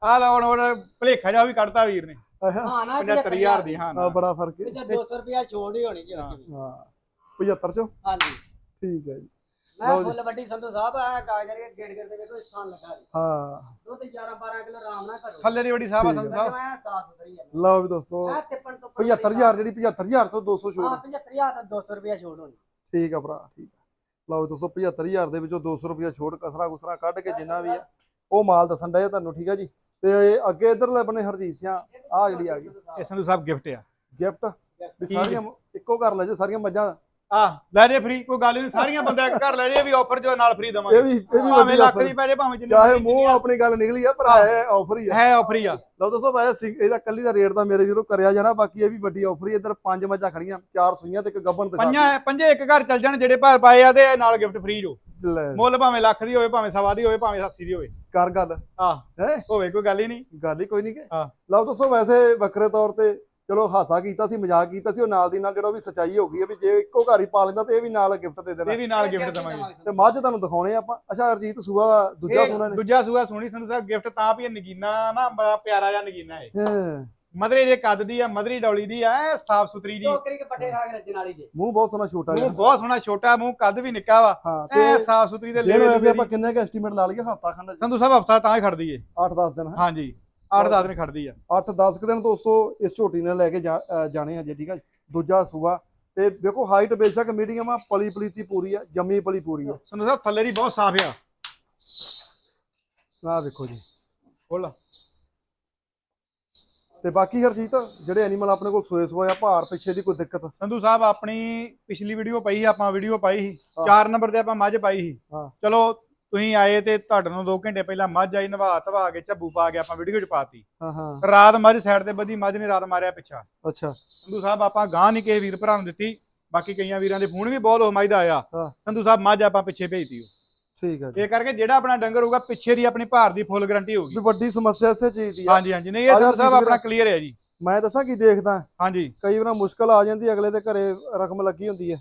ਆਹ ਲਓ ਹੁਣ ਹੁਣ ਭਲੇਖਾ ਜਾ ਵੀ ਕੱਢਤਾ ਵੀਰ ਨੇ। ਆਹਾ, ਹਾਂ। ਨਾ 75000 ਦੀ ਹਾਂ ਆ ਨਾ। ਬੜਾ ਫ਼ਰਕ ਹੈ। ਤੇ 200 ਰੁਪਿਆ ਛੋੜ ਹੀ ਹੋਣੀ ਜੀ ਹਾਂ। ਵਿੱਚ ਵੀ। ਹਾਂ। 75 ਚੋਂ? ਹਾਂਜੀ ਠੀਕ ਹੈ ਜੀ। ਮੈਂ ਲਓ ਜੀ। ਫੁੱਲ ਵੱਡੀ ਸੰਧੂ ਸਾਹਿਬ ਆ ਕਾਗਜ਼ਰ ਕੇ ਗੇੜ ਗੇੜ ਦੇ ਵੇਖੋ ਸਥਾਨ ਲਗਾ ਜੀ ਹਾਂ। ਦੁੱਧ 11 12 ਕਿਲੋ ਆਰਾਮ ਨਾਲ ਕਰੋ। ਥੱਲੇ ਦੀ ਵੱਡੀ ਸਾਹਿਬ ਆ ਠੀਕ ਹੈ। ਸੰਧੂ ਸਾਹਿਬ। ਮੈਂ ਸਾਫ਼ ਸੁਥਰੀ ਹੈ ਲਓ ਵੀ ਦੋਸਤੋ ਮੈਂ ਤਿੱਪਣ ਤੋਂ 75000 ਜਿਹੜੀ 75000 ਤੋਂ 200 ਹਾਂ ਛੋੜ 75000 ਤੋਂ 200 ਰੁਪਿਆ ਛੋੜ ਹੋਣੀ। ਠੀਕ ਆ ਭਰਾ ਠੀਕ ਆ। ਲਓ ਦੋਸਤੋ 75000 ਦੇ ਵਿੱਚੋਂ 200 ਰੁਪਇਆ ਛੋੜ ਕਸਰਾ ਕੁਸਰਾ ਕੱਢ ਕੇ ਜਿੰਨਾ ਵੀ ਆ ਉਹ ਮਾਲ ਦੱਸਣ ਡਿਆ ਤੁਹਾਨੂੰ ਠੀਕ ਆ ਜੀ? ਤੇ ਅੱਗੇ ਇਧਰਲੇ ਬੰਨੇ ਹਰਜੀਤ ਸਿੰਘ ਆ ਜਿਹੜੀ ਆ ਗਈ। ਇਹ ਸੰਧੂ ਸਾਹਿਬ ਗਿਫਟ ਆ। ਗਿਫਟ ਵੀ ਸਾਰੀਆਂ ਇੱਕੋ ਘਰ ਲੈ ਜੇ ਸਾਰੀਆਂ ਮੱਝਾਂ ਆ ਲੈ ਜੇ ਫ੍ਰੀ ਕੋਈ ਗੱਲ ਨਹੀਂ ਸਾਰੀਆਂ ਬੰਦੇ ਘਰ ਲੈ ਜੇ ਇਹ ਵੀ ਆਫਰ ਜੋ ਨਾਲ ਫ੍ਰੀ ਇਹ ਦਵਾਂਗੇ ਵੀ ਇਹ ਵੀ ਭਾਵੇਂ ਵੱਡੀ ਲੱਖ offer ਦੀ ਪੈ ਜੇ ਭਾਵੇਂ ਜਿੰਨੀ ਚਾਹੇ ਮਰਜ਼ੀ ਮੂੰਹ ਆਪਣੀ ਗੱਲ ਨਿਕਲੀ ਆ ਪਰ ਹੈ। ਆਫਰ ਹੀ ਆ। ਹੈ ਆਫਰ ਹੀ ਆ। ਲਓ ਵੈਸੇ ਸਿੰਘ- ਇਹਦਾ ਕੱਲੀ ਦਾ ਰੇਟ ਦਾ ਮੇਰੇ ਵੀਰੋ ਕਰਿਆ ਜਾਣਾ ਬਾਕੀ ਇਹ ਵੀ ਵੱਡੀ ਆਫਰ ਹੀ ਇੱਧਰ ਪੰਜ ਮੱਝਾਂ ਖੜੀਆਂ ਚਾਰ ਸੂਈਆਂ ਤੇ ਇੱਕ ਗੱਬਣ ਦਿਖਾ ਪੰਜਾਂ ਪੰਜੇ ਇੱਕ ਘਰ ਚੱਲ ਜਾਣ ਜਿਹੜੇ ਭਾਰ ਪਾਏ ਆ ਤੇ ਨਾਲ ਗਿਫਟ ਫ੍ਰੀ ਜੋ। ਲੈ, ਮੁੱਲ ਭਾਵੇਂ ਲੱਖ ਦੀ ਹੋਵੇ ਭਾਵੇਂ ਸਵਾ ਦੀ ਹੋਵੇ ਭਾਵੇਂ 80 ਦੀ ਹੋਵੇ। ਕਰ ਗੱਲ। ਆ ਹੈ? ਹੋਵੇ ਕੋਈ ਗੱਲ ਹੀ ਨਹੀਂ। ਗੱਲ ਹੀ ਕੋਈ ਨਹੀਂ ਕਿ। ਹਾਂ। ਲਓ ਦੋਸਤੋ ਵੈਸੇ ਵੱਖਰੇ ਤੌਰ ਤੇ ਚਲੋ ਹਾਸਾ ਕੀਤਾ ਸੀ ਮਜ਼ਾਕ ਕੀਤਾ ਸੀ ਉਹ ਨਾਲ ਦੀ ਨਾਲ ਜਿਹੜਾ ਵੀ ਸਚਾਈ ਹੋ ਗਈ ਹੈ ਵੀ ਜੇ ਇੱਕੋ ਘਰ ਹੀ ਪਾ ਲੈਂਦਾ ਤੇ ਇਹ ਵੀ ਨਾਲ ਗਿਫਟ ਦੇ ਦੇਣਾ। ਇਹ ਵੀ ਨਾਲ ਗਿਫਟ ਦਵਾਂਗੇ। ਤੇ ਮੱਝ ਤੁਹਾਨੂੰ ਦਿਖਾਉਣੇ ਆਪਾਂ। ਅੱਛਾ ਅਰਜੀਤ ਸੂਆ ਦੂਜਾ ਇਹ ਸੂਣਾ ਨੇ। ਦੂਜਾ ਸੂਆ ਸੋਹਣੀ ਸੰਧੂ ਸਾਹਿਬ ਗਿਫਟ ਤਾਂ ਵੀ ਇਹ ਨਗੀਨਾ ਨਾ ਬੜਾ ਪਿਆਰਾ ਜਿਹਾ ਨਗੀਨਾ ਹੈ ਹਾਂ, ਮਦਰੇ ਜੇ ਕੱਦ ਦੀ ਆ ਮਦਰੀ ਡੌਲੀ ਦੀ ਆ ਸਾਫ਼ ਸੁਥਰੀ ਜੀ। ਟੋਕਰੀ ਕੇ ਪੱਠੇ ਖਾ ਕੇ ਰੱਜਣ ਵਾਲੀ ਜੀ। ਮੂੰਹ ਬਹੁਤ ਸੋਹਣਾ ਛੋਟਾ ਮੂੰਹ ਬਹੁਤ ਸੋਹਣਾ ਛੋਟਾ ਮੂੰਹ ਕੱਦ ਵੀ ਨਿੱਕਾ ਵਾ। ਐ ਤੇ ਸਾਫ਼ ਸੁਥਰੀ ਦੇ ਵੈਸੇ ਆਪਾਂ ਕਿੰਨੇ ਕ ਐਸਟੀਮੇਟ ਲਾ ਲਈਏ? ਹਫਤਾ ਖੰਡ ਸੰਧੂ ਸਾਹਿਬ ਹਫਤਾ ਤਾਂ ਹੀ ਖੜਦੀ ਏ। 8-10 ਦਿਨ। ਹਾਂਜੀ। 8-10 ਦਿਨ ਖੜਦੀ ਆ। 8-10 ਕੁ ਦਿਨ ਦੋਸਤੋ ਇਸ ਝੋਟੀ ਨੇ ਲੈ ਕੇ ਜਾਣੇ ਹਜੇ ਠੀਕ ਆ ਦੂਜਾ ਸੂਆ। ਤੇ ਵੇਖੋ ਹਾਈਟ ਬੇਸ਼ੱਕ ਮੀਡੀਅਮ ਆ ਪਲੀ ਪਲੀਤੀ ਪੂਰੀ ਆ ਜੰਮੀ ਪਲੀ ਪੂਰੀ ਆ। ਸੰਧੂ ਸਾਹਿਬ ਥੱਲੇ ਦੀ ਬਹੁਤ ਸਾਫ਼ ਆ। ਆਹ ਵੇਖੋ ਜੀ। ਖੋਲ ਤੇ ਬਾਕੀ ਹਰਜੀਤ ਜਿਹੜੇ ਐਨੀਮਲ ਆਪਣੇ ਕੋਲ ਸੋਏ ਸੋਏ ਆ ਭਾਰ ਪਿੱਛੇ ਦੀ ਕੋਈ ਦਿੱਕਤ? ਸੰਧੂ ਸਾਹਿਬ ਆਪਣੀ ਪਿਛਲੀ ਵੀਡੀਓ ਪਾਈ ਆਪਾਂ ਵੀਡੀਓ ਪਾਈ ਸੀ। 4 ਨੰਬਰ ਤੇ ਆਪਾਂ ਮੱਝ ਪਾਈ ਸੀ। ਚਲੋ ਤੁਸੀਂ ਆਏ ਤੇ ਤੁਹਾਡੇ ਨੂੰ 2 ਘੰਟੇ ਪਹਿਲਾਂ ਮੱਝ ਆਈ ਨਵਾ ਧਵਾ ਕੇ ਝੱਬੂ ਪਾ ਕੇ ਆਪਾਂ ਵੀਡੀਓ ਚ ਪਾਤੀ ਹਾਂ ਹਾਂ। ਰਾਤ ਮੱਝ ਸਾਈਡ ਤੇ ਬੱਧੀ ਮੱਝ ਨੇ ਰਾਤ ਮਾਰਿਆ ਪਿੱਛਾ। ਅੱਛਾ। ਸੰਧੂ ਸਾਹਿਬ ਆਪਾਂ ਗਾਂ ਨਹੀਂ ਕਿਸੇ ਵੀਰ ਭਰਾ ਨੂੰ ਦਿੱਤੀ ਬਾਕੀ ਕਈਆਂ ਵੀਰਾਂ ਦੇ ਫੋਨ ਵੀ ਬਹੁਤ ਹੋ ਮੱਝ ਦਾ ਆਇਆ। ਸੰਧੂ ਸਾਹਿਬ ਮੱਝ ਆਪਾਂ ਪਿੱਛੇ ਭੇਜਤੀ ਉਹ। ਠੀਕ ਹੈ ਜੀ। ਇਹ ਕਰਕੇ ਜਿਹੜਾ ਆਪਣਾ ਡੰਗਰ ਹੋਊਗਾ ਪਿੱਛੇ ਦੀ ਆਪਣੀ ਭਾਰ ਦੀ ਫੁੱਲ ਗਾਰੰਟੀ ਹੋਊਗੀ। ਵੀ ਵੱਡੀ ਸਮੱਸਿਆ ਇਸੇ ਚੀਜ਼ ਦੀ ਆ। ਹਾਂਜੀ ਹਾਂਜੀ। ਨਹੀਂ ਇਹ ਸਾਹਿਬ। ਆਪਣਾ ਕਲੀਅਰ ਹੈ ਜੀ। ਮੈਂ ਦੱਸਾਂ ਕੀ ਦੇਖਦਾ? ਹਾਂਜੀ। ਕਈ ਵਾਰ ਮੁਸ਼ਕਲ ਆ ਜਾਂਦੀ ਅਗਲੇ ਦੇ ਘਰੇ ਰਕਮ ਲੱਗੀ ਹੁੰਦੀ ਹੈ।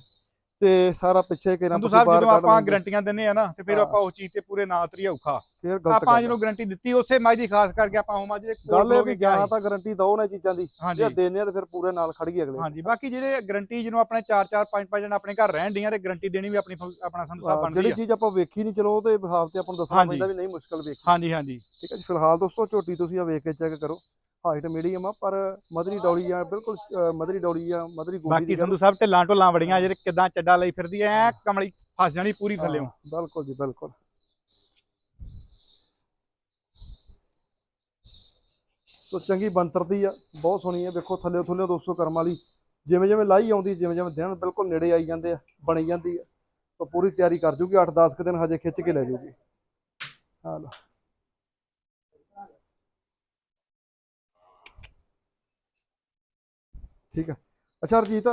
ਤੇ ਸਾਰਾ ਪਿੱਛੇ ਪਿੱਛੇ ਸਾਹਿਬ ਬਾਹਰ ਜਦੋਂ ਕੱਢ ਆਪਾਂ ਗਾਰੰਟੀਆਂ ਦਿੰਨੇ ਆ ਨਾ ਤੇ ਫਿਰ। ਆਪਾਂ ਉਸ ਚੀਜ਼ ਤੇ ਪੂਰੇ ਨਾਂ ਤਰੀਆ ਔਖਾ। ਫਿਰ ਗਲਤ ਆਪਾਂ ਜਿਹਨੂੰ ਗਾਰੰਟੀ ਦਿੱਤੀ ਉਸੇ ਮੱਝ ਦੀ ਖਾਸ ਕਰਕੇ ਆਪਾਂ ਉਹ ਮੱਝ ਦੇ ਗੱਲ ਇਹ ਵੀ ਜਾਣਾ ਤਾਂ ਗਾਰੰਟੀ ਦੋ ਨੇ ਚੀਜ਼ਾਂ ਦੀ ਜੇ ਦੇਣੇ ਆ ਤੇ ਫਿਰ ਪੂਰੇ ਨਾਲ ਖੜ ਗਈ ਅਗਲੇ। ਹਾਂਜੀ ਬਾਕੀ ਜਿਹੜੇ ਗਾਰੰਟੀ ਜਿਹਨੂੰ ਆਪਣੇ 4 4 5 5 ਜਣ ਆਪਣੇ ਘਰ ਰਹਿਣ ਡੀਆਂ ਤੇ ਗਾਰੰਟੀ ਦੇਣੀ ਵੀ ਆਪਣੀ ਆਪਣਾ ਸੰਧੂ ਸਾਹਿਬ ਹਾਂ, ਬਣਦੀ ਜਿਹੜੀ ਚੀਜ਼ ਆਪਾਂ ਵੇਖੀ ਨਹੀਂ ਚਲੋ ਉਹਦੇ ਬਿਹਾਫ ਤੇ ਆਪਾਂ ਨੂੰ ਦੱਸਣਾ। ਪੈਂਦਾ ਵੀ ਨਹੀਂ ਮੁਸ਼ਕਲ ਵੇਖੀ। ਹਾਂਜੀ ਹਾਂਜੀ। ਠੀਕ ਹੈ ਜੀ ਫਿਲਹਾਲ ਦੋਸਤੋ ਝੋਟੀ ਤੁਸੀਂ ਆ ਵੇਖ ਕੇ ਚੈੱਕ ਕਰੋ। ਹਾਈਟ ਮੀਡੀਅਮ ਆ ਪਰ ਮਦਰੀ ਡੌਲੀ ਆ ਬਿਲਕੁਲ ਅਹ, ਮਦਰੀ ਡੌਲੀ ਆ ਮਦਰੀ ਗੋਡੀ ਬਾਕੀ ਦੀ ਗੱਲ। ਸੰਧੂ ਸਾਹਿਬ ਢਿੱਲਾਂ ਢੁੱਲਾਂ ਬੜੀਆਂ ਜਿਹੜੇ ਕਿਦਾਂ ਚੱਡਾ ਲਈ ਫਿਰਦੀ ਐ ਕਮਲੀ ਫਸ ਜਾਣੀ ਪੂਰੀ ਥੱਲੇੋਂ। ਬਿਲਕੁਲ ਜੀ ਬਿਲਕੁਲ। ਸੋ ਚੰਗੀ ਬਣਤਰ ਦੀ ਆ ਬਹੁਤ ਸੋਹਣੀ ਆ ਵੇਖੋ ਥੱਲੇ ਥੱਲੇ ਦੋਸਤੋ ਕਰਮ ਵਾਲੀ। ਜਿਵੇਂ ਜਿਵੇਂ ਲਾਈ ਆਉਂਦੀ ਜਿਵੇਂ ਜਿਵੇਂ ਦਿਨ ਬਿਲਕੁਲ ਨੇੜੇ ਆਈ ਜਾਂਦੇ ਆ ਬਣੀ ਜਾਂਦੀ ਆ। ਤਾਂ ਪੂਰੀ ਤਿਆਰੀ ਕਰ ਜੂਗੀ 8-10 ਕੁ ਦਿਨ ਹਜੇ ਖਿੱਚ ਕੇ ਲੈ ਜੂਗੀ। ਹਾਂ ਲਓ। ਠੀਕ ਆ। ਅੱਛਾ ਰਜੀਤ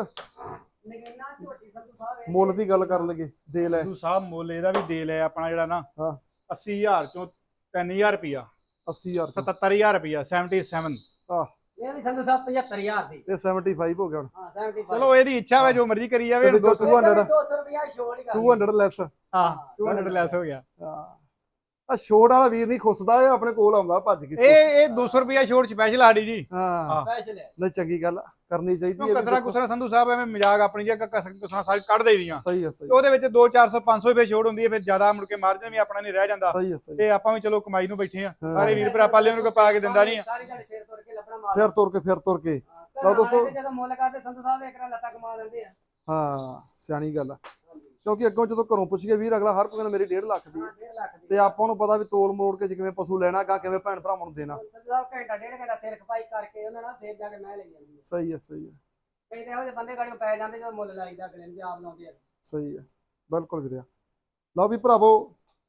ਮੁੱਲ ਦੀ ਗੱਲ ਕਰ ਲਗੇ ਦੇ ਲੈ। ਸੰਧੂ ਸਾਹਿਬ ਮੁੱਲ ਇਹਦਾ ਵੀ ਦੇ ਲਿਆ ਆਪਣਾ ਜਿਹੜਾ ਨਾ। ਹਾਂ। 80000 ਚੋਂ 3000 ਰੁਪਿਆ 80000 ਤੋਂ 77000 ਰੁਪਿਆ 77 ਇਹ ਵੀ ਸੰਧੂ ਸਾਹਿਬ 75000 ਦੀ। ਇਹ 75 ਹੋ ਗਿਆ ਹੁਣ। ਹਾਂ 75 ਚਲੋ ਇਹਦੀ ਇੱਛਾ ਵੇ ਜੋ ਮਰਜ਼ੀ ਕਰੀ ਜਾਵੇ। ਇਹਦੇ ਵਿੱਚੋਂ 200 200 ਰੁਪਿਆ ਛੋੜ ਹੀ ਕਰ। 200 ਲੈਸ ਹਾਂ 200 ਲੈਸ ਹੋ ਗਿਆ। ਆ ਛੋੜ ਵਾਲਾ ਵੀਰ ਨਹੀਂ ਖੁੱਸਦਾ ਇਹ ਆਪਣੇ ਕੋਲ ਆਉਂਦਾ ਭੱਜ ਕੇ ਇਹ ਇਹ 200 ਰੁਪਿਆ ਛੋਟ ਸਪੈਸ਼ਲ ਆੜੀ ਜੀ। ਹਾਂ। ਹਾਂ। ਸਪੈਸ਼ਲ ਹੈ। ਨਹੀਂ ਚੰਗੀ ਗੱਲ ਆ, ਕਰਨੀ ਚਾਹੀਦੀ ਹੈ ਕਸਰਾ। ਕੁਸਰਾ ਸੰਧੂ ਸਾਹਿਬ ਐਵੇਂ ਮਜ਼ਾਕ ਆਪਣੀ ਜੇ ਕਸਰ ਕੁਸਰਾ ਸਾਰੀ ਕੱਢ ਦੇਈਆਂ ਸਹੀ ਹੈ ਸਹੀ ਉਹਦੇ ਵਿੱਚ 2 400 500 ਰੁਪਏ ਛੋੜ ਹੁੰਦੀ ਹੈ ਫਿਰ ਜ਼ਿਆਦਾ ਮੁੜ ਕੇ ਮਾਰਜਨ ਵੀ ਆਪਣਾ ਨਹੀਂ ਰਹਿ ਜਾਂਦਾ। ਸਹੀ ਹੈ ਸਹੀ ਤੇ ਆਪਾਂ ਵੀ ਚਲੋ ਕਮਾਈ ਨੂੰ ਬੈਠੇ ਆ। ਸਾਰੇ ਵੀਰ ਭਰਾ ਪਾਲੇ ਨੂੰ ਕੋਈ ਪਾ ਕੇ ਦਿੰਦਾ ਨਹੀਂ ਆ। ਸਾਰੀ ਜੜ ਫੇਰ ਤੁਰ ਕੇ ਲੱਭਣਾ ਮਾਰ ਫਿਰ ਤੁਰ ਕੇ ਫਿਰ ਤੁਰ ਕੇ। ਲਓ ਲਓ ਦੋਸਤੋ। ਜਦੋਂ ਮੁੱਲ ਕਰਦੇ ਸੰਧੂ ਸਾਹਿਬ ਇੱਕ ਨਾਲ ਲੱਤਾਂ ਕਮਾ ਲੈਂਦੇ ਆ। ਹਾਂ ਸਿਆਣੀ ਗੱਲ ਆ। ਕਿਉਂਕਿ ਅੱਗੋਂ ਜਦੋਂ ਘਰੋਂ ਪੁੱਛ ਕੇ ਵੀਰ ਅਗਲਾ ਹਰ ਕੋਈ ਕਹਿੰਦਾ ਮੇਰੀ 1.5 ਲੱਖ ਦੀ। ਹੈ। 1.5 ਲੱਖ ਦੀ। ਤੇ ਆਪਾਂ ਨੂੰ ਪਤਾ ਵੀ ਤੋਲ ਮੋੜ ਕੇ ਜਿਵੇਂ ਪਸ਼ੂ ਲੈਣਾ ਗਾ ਕਿਵੇਂ ਭੈਣ ਭਰਾਵਾਂ ਨੂੰ ਦੇਣਾ। ਸੰਧੂ ਸਾਹਿਬ ਘੰਟਾ ਡੇਢ ਘੰਟਾ ਸਿਰ ਖਪਾਈ ਕਰਕੇ ਉਹਨਾਂ ਨਾਲ ਫੇਰ ਜਾ ਕੇ ਮੈਂ ਲੈ ਜਾਂਦੀ ਆ ਸਹੀ ਹੈ ਸਹੀ ਹੈ। ਕਈ ਤਾਂ ਇਹੋ ਜਿਹੇ ਬੰਦੇ ਗਾੜੀਆਂ ਪੈ ਜਾਂਦੇ ਜਦੋਂ ਮੁੱਲ ਲਾਈਦਾ ਅਗਲੇ ਨੂੰ ਤੇ ਆਪ ਲਾਉਂਦੇ ਆ। ਸਹੀ ਹੈ ਬਿਲਕੁਲ ਵੀਰਿਆ। ਲਓ ਵੀ ਭਰਾਵੋ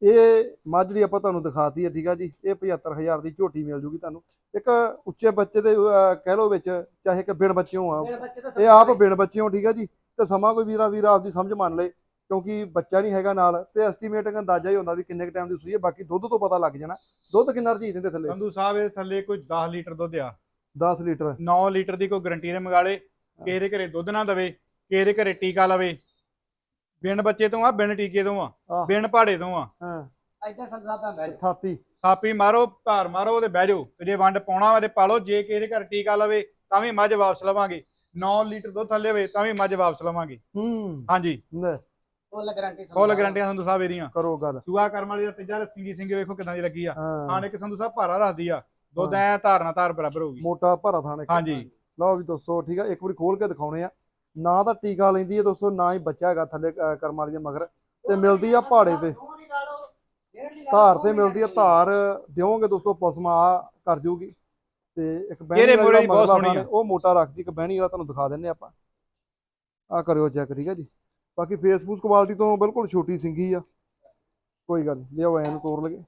ਇਹ ਮੱਝ ਜਿਹੜੀ ਆਪਾਂ ਤੁਹਾਨੂੰ ਦਿਖਾਤੀ ਹੈ ਠੀਕ ਆ ਜੀ। ਇਹ 75000 ਦੀ ਝੋਟੀ ਮਿਲ ਜੂਗੀ ਤੁਹਾਨੂੰ। ਇੱਕ ਉੱਚੇ ਬੱਚੇ ਦੇ ਅਹ, ਕਹਿ ਲਓ ਵਿੱਚ ਚਾਹੇ ਕਿ ਬਿਨ ਬੱਚਿਓ ਆ। ਮੇਰੇ ਬੱਚੇ ਤਾਂ ਇਹ ਆਪ ਬਿਨ ਬੱਚਿਓ ਠੀਕ ਆ ਜੀ। ਤੇ ਸਮਾਂ ਕੋਈ ਵੀਰਾ ਵੀਰਾ ਆਪਦੀ ਸਮਝ ਮੰਨ ਲਏ। ਕਿਉਂਕਿ ਬੱਚਾ ਨਹੀਂ ਹੈਗਾ ਨਾਲ ਤੇ ਐਸਟੀਮੇਟ ਅੰਦਾਜ਼ਾ ਹੀ ਹੁੰਦਾ ਵੀ ਕਿੰਨੇ ਕ ਟਾਈਮ ਦੀ ਸੂਈ ਹੈ ਬਾਕੀ ਦੁੱਧ ਤੋਂ ਪਤਾ ਲੱਗ ਜਾਣਾ। ਦੁੱਧ ਕਿੰਨਾ ਰਜੀਤ ਦਿੰਦੇ ਥੱਲੇ? ਸੰਧੂ ਸਾਹਿਬ ਇਹ ਥੱਲੇ ਕੋਈ 10 ਲੀਟਰ ਦੁੱਧ ਆ। 10 ਲੀਟਰ। 9 ਲੀਟਰ ਦੀ ਕੋਈ ਗਰੰਟੀ ਨੇ ਮੰਗਾਲੇ ਕਿਸੇ ਦੇ ਘਰੇ ਦੁੱਧ ਨਾ ਦਵੇ ਕਿਸੇ ਦੇ ਘਰੇ ਟੀਕਾ ਲਵੇ। ਬਿਨ ਬੱਚੇ ਤੋਂ ਆ ਬਿਨ ਟੀਕੇ ਤੋਂ ਆ। ਬਿਨ ਪਹਾੜੇ ਤੋਂ ਆ। ਹਾਂ। ਇੱਧਰ ਸੰਦਾ ਪਾ ਬੈਠ ਥਾਪੀ। ਥਾਪੀ ਮਾਰੋ ਧਾਰ ਮਾਰੋ ਤੇ ਬਹਿ ਜਾਓ। ਤੇ ਜੇ ਵੰਡ ਪਾਉਣਾ ਵਾ ਤੇ ਪਾ ਲਓ ਜੇ ਕਿਸੇ ਦੇ ਘਰ ਟੀਕਾ ਲਵੇ ਤਾਂ ਵੀ ਮੱਝ ਵਾਪਸ ਲਵਾਂਗੇ। 9 ਲੀਟਰ ਦੁੱਧ ਥੱਲੇ ਹੋਵੇ ਤਾਂ ਵੀ ਮੱਝ ਵਾਪਸ ਲਵਾਂਗੇ। ਹੂੰ। ਹਾਂਜੀ। ਲੈ। ਫੁੱਲ ਗਾਰੰਟੀ ਫੁੱਲ ਗਰੰਟੀਆਂ ਸੰਧੂ ਸਾਹਿਬ ਇਹਦੀਆਂ। ਕਰੋ ਗੱਲ। ਸੂਆ ਕਰਮ ਵਾਲੀ ਦਾ ਤੀਜਾ ਸਿੰਗੀ ਸਿੰਗੀ ਵੇਖੋ ਕਿਦਾਂ ਦੀ ਲੱਗੀ ਆ। ਹਾਂ। ਖਾਣੇ ਕਿ ਸੰਧੂ ਸਾਹਿਬ ਭਾਰਾ ਰੱਖਦੀ ਆ। ਦੁੱਧ ਐ ਧਾਰਨਾ ਧਾਰ ਬਰਾਬਰ ਹੋਊਗੀ। ਮੋਟਾ ਭਰਾ ਥਾਣੇ ਹਾਂਜੀ। ਲਓ ਵੀ ਦੋਸਤੋ ਠੀਕ ਆ ਇੱਕ ਵਾਰੀ ਖੋਲ ਕੇ ਦਿਖਾਉਣੇ ਆ। ਨਾ ਤਾਂ ਟੀਕਾ ਲੈਂਦੀ ਹੈ ਦੋਸਤੋ ਨਾ ਹੀ ਬੱਚਾ ਹੈਗਾ ਥੱਲੇ ਕਰਮ ਵਾਲੀ ਦੇ ਮਗਰ। ਤੇ ਮਿਲਦੀ ਆ ਪਹਾੜੇ ਤੇ। ਧਾਰ ਤੇ ਮਿਲਦੀ ਆ ਧਾਰ ਦਿਓਗੇ ਦੋਸਤੋ ਪਸਮਾ ਕਰ ਜੂਗੀ। ਤੇ ਇੱਕ ਬਹਿਣੀ ਵਾਲਾ ਦੀ ਥਾਣੇ, ਉਹ ਮੋਟਾ ਰੱਖਦੀ ਇੱਕ ਬਹਿਣੀ ਵਾਲਾ ਤੁਹਾਨੂੰ ਦਿਖਾ ਦਿੰਨੇ ਆਪਾਂ। ਆ ਕਰਿਓ ਚੈੱਕ ਠੀਕ ਆ ਜੀ। ਬਾਕੀ ਫੇਸਬੁੱਕ ਕੁਆਲਿਟੀ ਤੋਂ ਬਿਲਕੁਲ ਛੋਟੀ ਸਿੰਗੀ ਆ। ਕੋਈ ਗੱਲ ਨਹੀਂ ਲਿਆਓ, ਐਨ ਤੋਰ ਲਗੇ।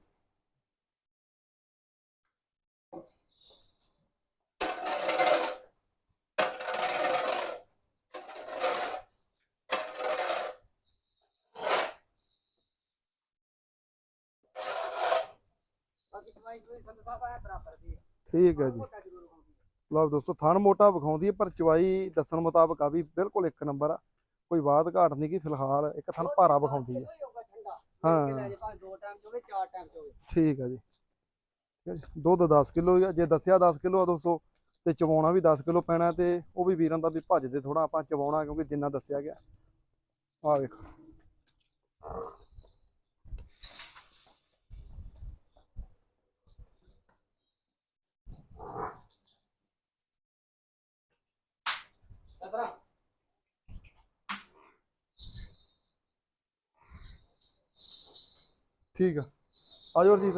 ਠੀਕ ਹੈ ਜੀ। ਲਓ ਦੋਸਤੋ, ਥਣ ਮੋਟਾ ਵਿਖਾਉਂਦੀ ਹੈ ਪਰ ਚਵਾਈ ਦੱਸਣ ਮੁਤਾਬਕ ਆ ਵੀ ਬਿਲਕੁਲ ਇੱਕ ਨੰਬਰ ਆ। ਕੋਈ ਬਾਤ ਘਾਟ ਨਹੀਂ ਕਿ ਫਿਲਹਾਲ ਇੱਕ ਥਣ ਭਾਰਾ ਵਿਖਾਉਂਦੀ ਹੈ। ਹਾਂ। ਠੀਕ ਹੈ ਜੀ। ਦੁੱਧ 10 ਕਿਲੋ ਜੇ ਦੱਸਿਆ 10 ਕਿਲੋ ਆ ਦੋਸਤੋ ਤੇ ਚਵਾਉਣਾ ਵੀ 10 ਕਿਲੋ ਪੈਣਾ ਤੇ ਉਹ ਵੀ ਵੀਰਾਂ ਦਾ ਵੀ ਭੱਜਦੇ ਥੋੜਾ ਆਪਾਂ ਚਵਾਉਣਾ ਕਿਉਂਕਿ ਜਿੰਨਾ ਦੱਸਿਆ ਗਿਆ। ਆ ਵੇਖੋ। ਠੀਕ ਆ। ਆ ਜਾਓ ਰਜੀਤ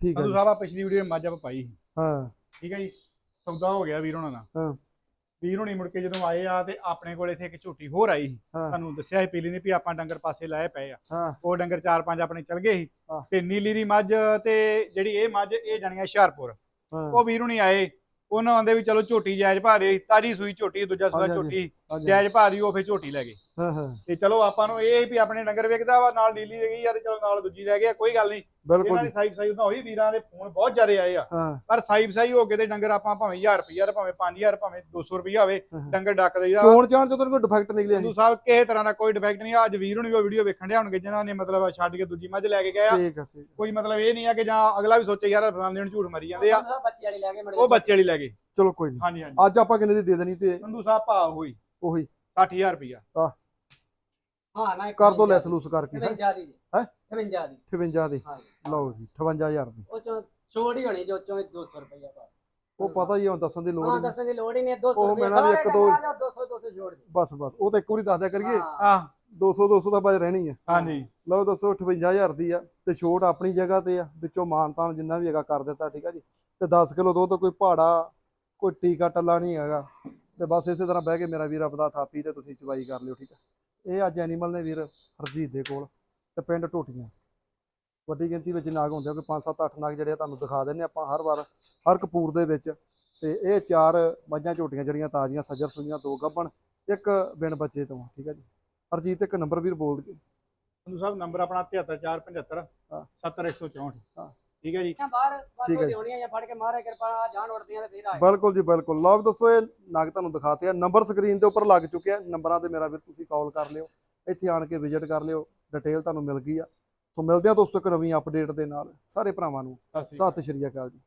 ਠੀਕ ਸੰਧੂ ਜੀ। ਸਾਹਿਬ ਆ ਪਿਛਲੀ ਵੀਡੀਓ ਮੱਝ ਆਪਾਂ ਪਾਈ ਸੀ। ਹਾਂ। ਠੀਕ ਹੈ ਜੀ। ਸੌਦਾ ਹੋ ਗਿਆ ਵੀਰ ਹੋਣਾ ਦਾ। ਹਾਂ। ਵੀਰ ਹੋਣੀ ਮੁੜ ਕੇ ਜਦੋਂ ਆਏ ਆ ਤੇ ਆਪਣੇ ਕੋਲ ਇੱਥੇ ਇੱਕ ਝੋਟੀ ਹੋਰ ਆਈ ਸੀ। ਹਾਂ। ਤੁਹਾਨੂੰ ਦੱਸਿਆ ਸੀ ਪੀਲੀ ਨੇ ਵੀ ਆਪਾਂ ਡੰਗਰ ਪਾਸੇ ਲਾਏ ਪਏ ਆ। ਹਾਂ। ਉਹ ਡੰਗਰ ਚਾਰ ਪੰਜ ਆਪਣੇ ਚਲ ਗਏ ਸੀ। ਹਾਂ। ਤੇ ਨੀਲੀ ਦੀ ਮੱਝ ਤੇ ਜਿਹੜੀ ਇਹ ਮੱਝ ਇਹ ਜਾਣੀਆਂ ਹੁਸ਼ਿਆਰਪੁਰ। ਹਾਂ। ਉਹ ਵੀਰ ਹੁਣੀ ਆਏ। ਉਹਨਾਂ ਆਂਦੇ ਵੀ ਚਲੋ ਝੋਟੀ ਜਾਇਜ਼ ਭਾਰੇ ਤਾਜੀ ਸੂਈ ਝੋਟੀ ਦੂਜਾ ਸੂਆ ਹਾਂਜੀ, ਹਾਂਜੀ। ਝੋਟੀ। ਜਾਇਜ਼ ਭਾਰੀ ਉਹ ਫੇ ਝੋਟੀ ਲੈ ਗਏ। ਹਾਂ ਹਾਂ। ਤੇ ਚਲੋ ਆਪਾਂ ਨੂੰ ਇਹ ਵੀ ਆਪਣੇ ਡੰਗਰ ਵੇਖਦਾ ਵਾ ਨਾਲ ਨੀਲੀ ਦੇ ਗਈ ਆ ਤੇ ਚਲੋ ਨਾਲ ਦੂਜੀ ਲੈ ਗਿਆ ਕੋਈ ਗੱਲ ਨਹੀਂ। ਬਿਲਕੁਲ ਇਹਨਾਂ ਦੀ ਸਾਈਜ਼ ਸਾਈਜ਼ ਤਾਂ ਹੋਈ ਵੀਰਾਂ ਦੇ ਫੋਨ ਬਹੁਤ ਜ਼ਿਆਦਾ ਆਏ ਆ। ਪਰ ਸਾਈਬ ਸਾਈ ਹੋ ਕੇ ਤੇ ਡੰਗਰ ਆਪਾਂ ਭਾਵੇਂ 1000 ਰੁਪਈਆ ਤੇ ਭਾਵੇਂ 5000 ਭਾਵੇਂ 200 ਰੁਪਈਆ ਹੋਵੇ। ਡੰਗਰ ਡੱਕ ਦੇਈਦਾ। ਚੋਣ ਚਾਣ ਚ ਕੋਈ ਡਿਫੈਕਟ ਨਿਕਲਿਆ ਜੀ ਸਾਹਿਬ ਕਿਸੇ ਤਰ੍ਹਾਂ ਦਾ ਕੋਈ ਡਿਫੈਕਟ ਨਹੀਂ ਆ। ਅੱਜ ਵੀਰ ਹੁਣੀ ਉਹ ਵੀਡੀਓ ਵੇਖਣ ਡਿਆ ਹੋਣਗੇ ਜਿਨ੍ਹਾਂ ਨੇ ਮਤਲਬ ਛੱਡ ਕੇ ਦੂਜੀ ਮੱਝ ਲੈ ਕੇ ਗਏ ਆ। ਠੀਕ ਆ ਠੀਕ ਆ। ਕੋਈ ਮਤਲਬ ਇਹ ਨਹੀਂ ਆ ਕਿ ਜਾਂ ਅਗਲਾ ਵੀ ਸੋਚੇ ਯਾਰ ਫਲਾਣੇ ਨੂੰ ਝੂਠ ਮਾਰੀ ਜਾਂਦੇ ਆ। ਬੱਚੇ ਵਾਲੀ ਲੈ ਕੇ ਮੜ ਉਹ ਬੱਚੇ ਵਾਲੀ ਲੈ ਗਏ। ਚਲੋ ਕੋਈ ਨਹੀਂ। ਹਾਂਜੀ ਹਾਂਜੀ। ਅੱਜ ਆਪਾਂ ਕਿੰਨੇ ਦੀ ਦੇ ਦੇਣੀ ਤੇ? ਸੰਧੂ ਸਾਹਿਬ ਭਾ ਹੋਈ। ਉਹੀ। 60000 ਰੁਪਈਆ। ਹਾਂ ਨਾ ਕਰ ਦੋ ਲੈਸ ਲੂਸ ਕਰਕੇ ਹੈਂ? 55 ਦੀ ਹੈਂ? 55 ਦੀ 58 ਦੀ ਹਾਂ। ਲਓ ਜੀ 58000 ਦੀ। ਉਹ ਚੋਂ ਛੋੜ ਹੀ ਹੋਣੀ ਜੋ ਚੋਂ 200 ਰੁਪਇਆ ਪਾ। ਉਹ ਪਤਾ ਹੀ ਹੈ ਹੁਣ ਦੱਸਣ ਦੀ ਲੋੜ ਨਹੀਂ। ਦੱਸਣ ਦੀ ਲੋੜ ਹੀ ਨਹੀਂ 200 ਉਹ ਰੁਪਇਆ ਮੈਂ ਨਾ ਵੀ ਇੱਕ ਦੋ- 200 200 ਛੋੜ ਦੇ। ਬਸ ਬਸ ਉਹ ਤਾਂ ਇੱਕ ਵਾਰੀ ਦੱਸ ਦਿਆ ਕਰੀਏ। ਹਾਂ। ਆ 200 200 ਤਾਂ ਬਜ ਰਹਿਣੀ ਆ। ਹਾਂਜੀ। ਲਓ ਦੱਸੋ 58000 ਦੀ ਆ ਤੇ ਛੋਟ ਆਪਣੀ ਜਗ੍ਹਾ ਤੇ ਆ ਵਿੱਚੋਂ ਮਾਨਤਾਨ ਜਿੰਨਾ ਵੀ ਹੈਗਾ ਕਰ ਦਿੱਤਾ ਠੀਕ ਆ ਜੀ। ਤੇ 10 ਕਿਲੋ ਦੁੱਧ ਕੋਈ ਪਹਾੜਾ ਕੋਈ ਟੀਕਾ ਟੱਲਾ ਨਹੀਂ ਹੈਗਾ। ਤੇ ਬਸ ਇਸੇ ਤਰ੍ਹਾਂ ਬਹਿ ਕੇ ਮੇਰਾ ਵੀਰ ਆਪਦਾ ਥਾਪੀ ਤੇ ਤੁਸੀਂ ਚਵਾਈ ਕਰ ਲਿਓ ਠੀਕ ਆ? ਇਹ ਅੱਜ ਐਨੀਮਲ ਨੇ ਵੀਰ ਹਰਜੀਤ ਦੇ ਕੋਲ ਤੇ ਪਿੰਡ ਟੋਟੀਆਂ ਵੱਡੀ ਗਿਣਤੀ ਵਿੱਚ ਨਾਗ ਹੁੰਦੇ ਆ ਕੋਈ 5 7 8 ਨਾਗ ਜਿਹੜੇ ਤੁਹਾਨੂੰ ਦਿਖਾ ਦਿੰਨੇ ਆਪਾਂ ਹਰ ਵਾਰ ਹਰ ਕਪੂਰ ਦੇ ਵਿੱਚ। ਤੇ ਇਹ ਚਾਰ ਮੱਝਾਂ ਝੋਟੀਆਂ ਜਿਹੜੀਆਂ ਤਾਜ਼ੀਆਂ ਸੱਜਰ ਸੁਈਆਂ ਦੋ ਗੱਭਣ ਇੱਕ ਬਿਨ ਬੱਚੇ ਤੋਂ ਠੀਕ ਆ ਜੀ? ਹਰਜੀਤ ਇੱਕ ਨੰਬਰ ਵੀਰ ਬੋਲ ਕੇ ਸੰਧੂ ਸਾਹਿਬ ਨੰਬਰ ਆਪਣਾ 73475 ਹਾਂ। 70164 ਹਾਂ। ਠੀਕ ਹੈ ਜੀ। ਬਾਹਰ ਬਾਹਰ ਜੀ। ਹੋਣੀਆਂ ਜਾਂ ਫੜ ਕੇ ਮਾਰੇ ਕਿਰਪਾ ਜਾਨ ਉੜਦੀਆਂ ਤੇ ਫਿਰ ਆਏ ਬਿਲਕੁਲ ਜੀ ਬਿਲਕੁਲ। ਲਓ ਵੀ ਦੱਸੋ ਇਹ ਨਗ ਤੁਹਾਨੂੰ ਦਿਖਾਤੇ ਆ। ਨੰਬਰ ਸਕਰੀਨ ਦੇ ਉੱਪਰ ਲੱਗ ਚੁੱਕਿਆ ਨੰਬਰਾਂ ਤੇ ਮੇਰਾ ਵੀਰ ਤੁਸੀਂ ਕਾਲ ਕਰ ਲਿਓ। ਇੱਥੇ ਆਣ ਕੇ ਵਿਜ਼ਿਟ ਕਰ ਲਿਓ। ਡਿਟੇਲ ਤੁਹਾਨੂੰ ਮਿਲ ਗਈ ਆ। ਸੋ ਮਿਲਦੇ ਆ ਦੋਸਤੋ ਇੱਕ ਨਵੀਂ ਅਪਡੇਟ ਦੇ ਨਾਲ। ਸਾਰੇ ਭਰਾਵਾਂ ਨੂੰ। ਸਤਿ ਸ਼੍ਰੀ ਅਕਾਲ ਜੀ।